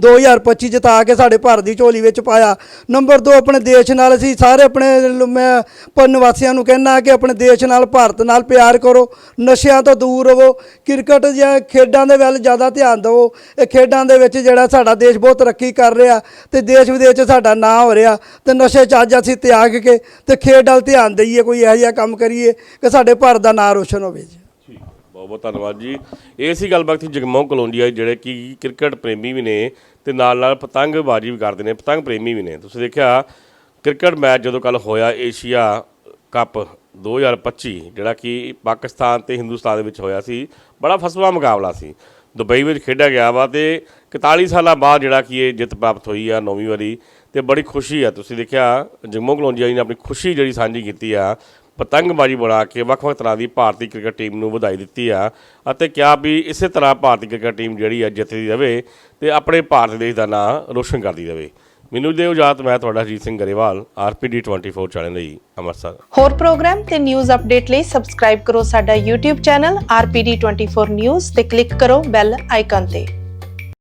2025 ਜਿਤਾ ਕੇ ਸਾਡੇ ਭਾਰਤ ਦੀ ਝੋਲੀ ਵਿੱਚ ਪਾਇਆ। ਨੰਬਰ 2 ਆਪਣੇ ਦੇਸ਼ ਨਾਲ ਅਸੀਂ ਸਾਰੇ ਆਪਣੇ ਲ- ਮੈਂ ਪ- ਵਾਸੀਆਂ ਨੂੰ ਕਹਿਣਾ ਕਿ ਆਪਣੇ ਦੇਸ਼ ਨਾਲ, ਭਾਰਤ ਨਾਲ ਪਿਆਰ ਕਰੋ, ਨਸ਼ਿਆਂ ਤੋਂ ਦੂਰ ਰਹੋ, ਕ੍ਰਿਕਟ ਜਾਂ ਖੇਡਾਂ ਦੇ ਵੱਲ ਜ਼ਿਆਦਾ ਧਿਆਨ ਦਿਓ। ਇਹ ਖੇਡਾਂ ਦੇ ਵਿੱਚ ਜਿਹੜਾ ਸਾਡਾ ਦੇਸ਼ ਬਹੁਤ ਤਰੱਕੀ ਕਰ ਰਿਹਾ ਤੇ ਦੇਸ਼ ਵਿਦੇਸ਼ 'ਚ ਸਾਡਾ ਨਾਂ ਹੋ ਰਿਹਾ ਤੇ ਨਸ਼ੇ 'ਚ ਅੱਜ ਅਸੀਂ ਤਿਆਗ ਕੇ ਤੇ ਖੇਡ ਵੱਲ ਧਿਆਨ ਦਈਏ, ਕੋਈ ਇਹੋ ਜਿਹਾ ਕੰਮ ਕਰੀਏ ਕਿ ਸਾਡੇ ਭਾਰਤ ਦਾ ਨਾਂ ਰੋਸ਼ਨ ਹੋਵੇ ਜੀ। ਠੀਕ। ਬਹੁਤ ਬਹੁਤ ਧੰਨਵਾਦ ਜੀ। ਇਹ ਸੀ ਗੱਲਬਾਤ ਸੀ ਜਗਮੋਹ ਕਲੋਂਡੀਆ ਜਿਹੜੇ ਕਿ ਕ੍ਰਿਕਟ ਪ੍ਰੇਮੀ ਵੀ ਨੇ ਤੇ ਨਾਲ ਨਾਲ ਪਤੰਗਬਾਜ਼ੀ ਵੀ ਕਰਦੇ ਨੇ, ਪਤੰਗ ਪ੍ਰੇਮੀ ਵੀ ਨੇ। ਤੁਸੀਂ ਦੇਖਿਆ, ਕ੍ਰਿਕਟ ਮੈਚ ਜਦੋਂ ਕੱਲ ਹੋਇਆ ਏਸ਼ੀਆ ਕੱਪ 2025 ਜਿਹੜਾ ਕਿ ਪਾਕਿਸਤਾਨ ਤੇ ਹਿੰਦੁਸਤਾਨ ਦੇ ਵਿੱਚ ਹੋਇਆ ਸੀ, ਬੜਾ ਫਸਵਾ ਮੁਕਾਬਲਾ ਸੀ। ਦੁਬਈ ਵਿੱਚ ਖੇਡਿਆ ਗਿਆ ਵਾ ਤੇ 41 ਸਾਲਾਂ ਬਾਅਦ ਜਿਹੜਾ ਕਿ ਇਹ ਜਿੱਤ ਪ੍ਰਾਪਤ ਹੋਈ ਆ ਨੌਵੀਂ ਵਾਰੀ। ਤੇ ਬੜੀ ਖੁਸ਼ੀ ਆ। ਤੁਸੀਂ ਦੇਖਿਆ, ਜੰਮੋ ਕਲੋਂਡੀਆ ਜੀ ਨੇ ਆਪਣੀ ਖੁਸ਼ੀ ਜਿਹੜੀ ਸਾਂਝੀ ਕੀਤੀ ਆ, ਪਤੰਗਬਾਜ਼ੀ ਬਣਾ ਕੇ ਵੱਖ-ਵੱਖ ਤਰ੍ਹਾਂ ਦੀ ਭਾਰਤੀ ਕ੍ਰਿਕਟ ਟੀਮ ਨੂੰ ਵਧਾਈ ਦਿੱਤੀ ਆ ਅਤੇ ਕਿਹਾ ਵੀ ਇਸੇ ਤਰ੍ਹਾਂ ਭਾਰਤੀ ਕ੍ਰਿਕਟ ਟੀਮ ਜਿਹੜੀ ਆ ਜਿੱਤਦੀ ਰਹੇ ਤੇ ਆਪਣੇ ਭਾਰਤ ਦੇਸ਼ ਦਾ ਨਾਂ ਰੋਸ਼ਨ ਕਰਦੀ ਰਹੇ ਮੈਨੂੰ ਦਿਓ ਇਜਾਜ਼ਤ, ਮੈਂ ਤੁਹਾਡਾ ਅਜੀਤ ਸਿੰਘ ਗਰੇਵਾਲ ਆਰਪੀਡੀ 24 ਚੈਨਲ ਲਈ ਅੰਮ੍ਰਿਤਸਰ। ਹੋਰ ਪ੍ਰੋਗਰਾਮ ਤੇ ਨਿਊਜ਼ ਅਪਡੇਟ ਲਈ ਸਬਸਕ੍ਰਾਈਬ ਕਰੋ ਸਾਡਾ YouTube ਚੈਨਲ RPD24 News ਤੇ ਕਲਿੱਕ ਕਰੋ ਬੈਲ ਆਈਕਨ ਤੇ।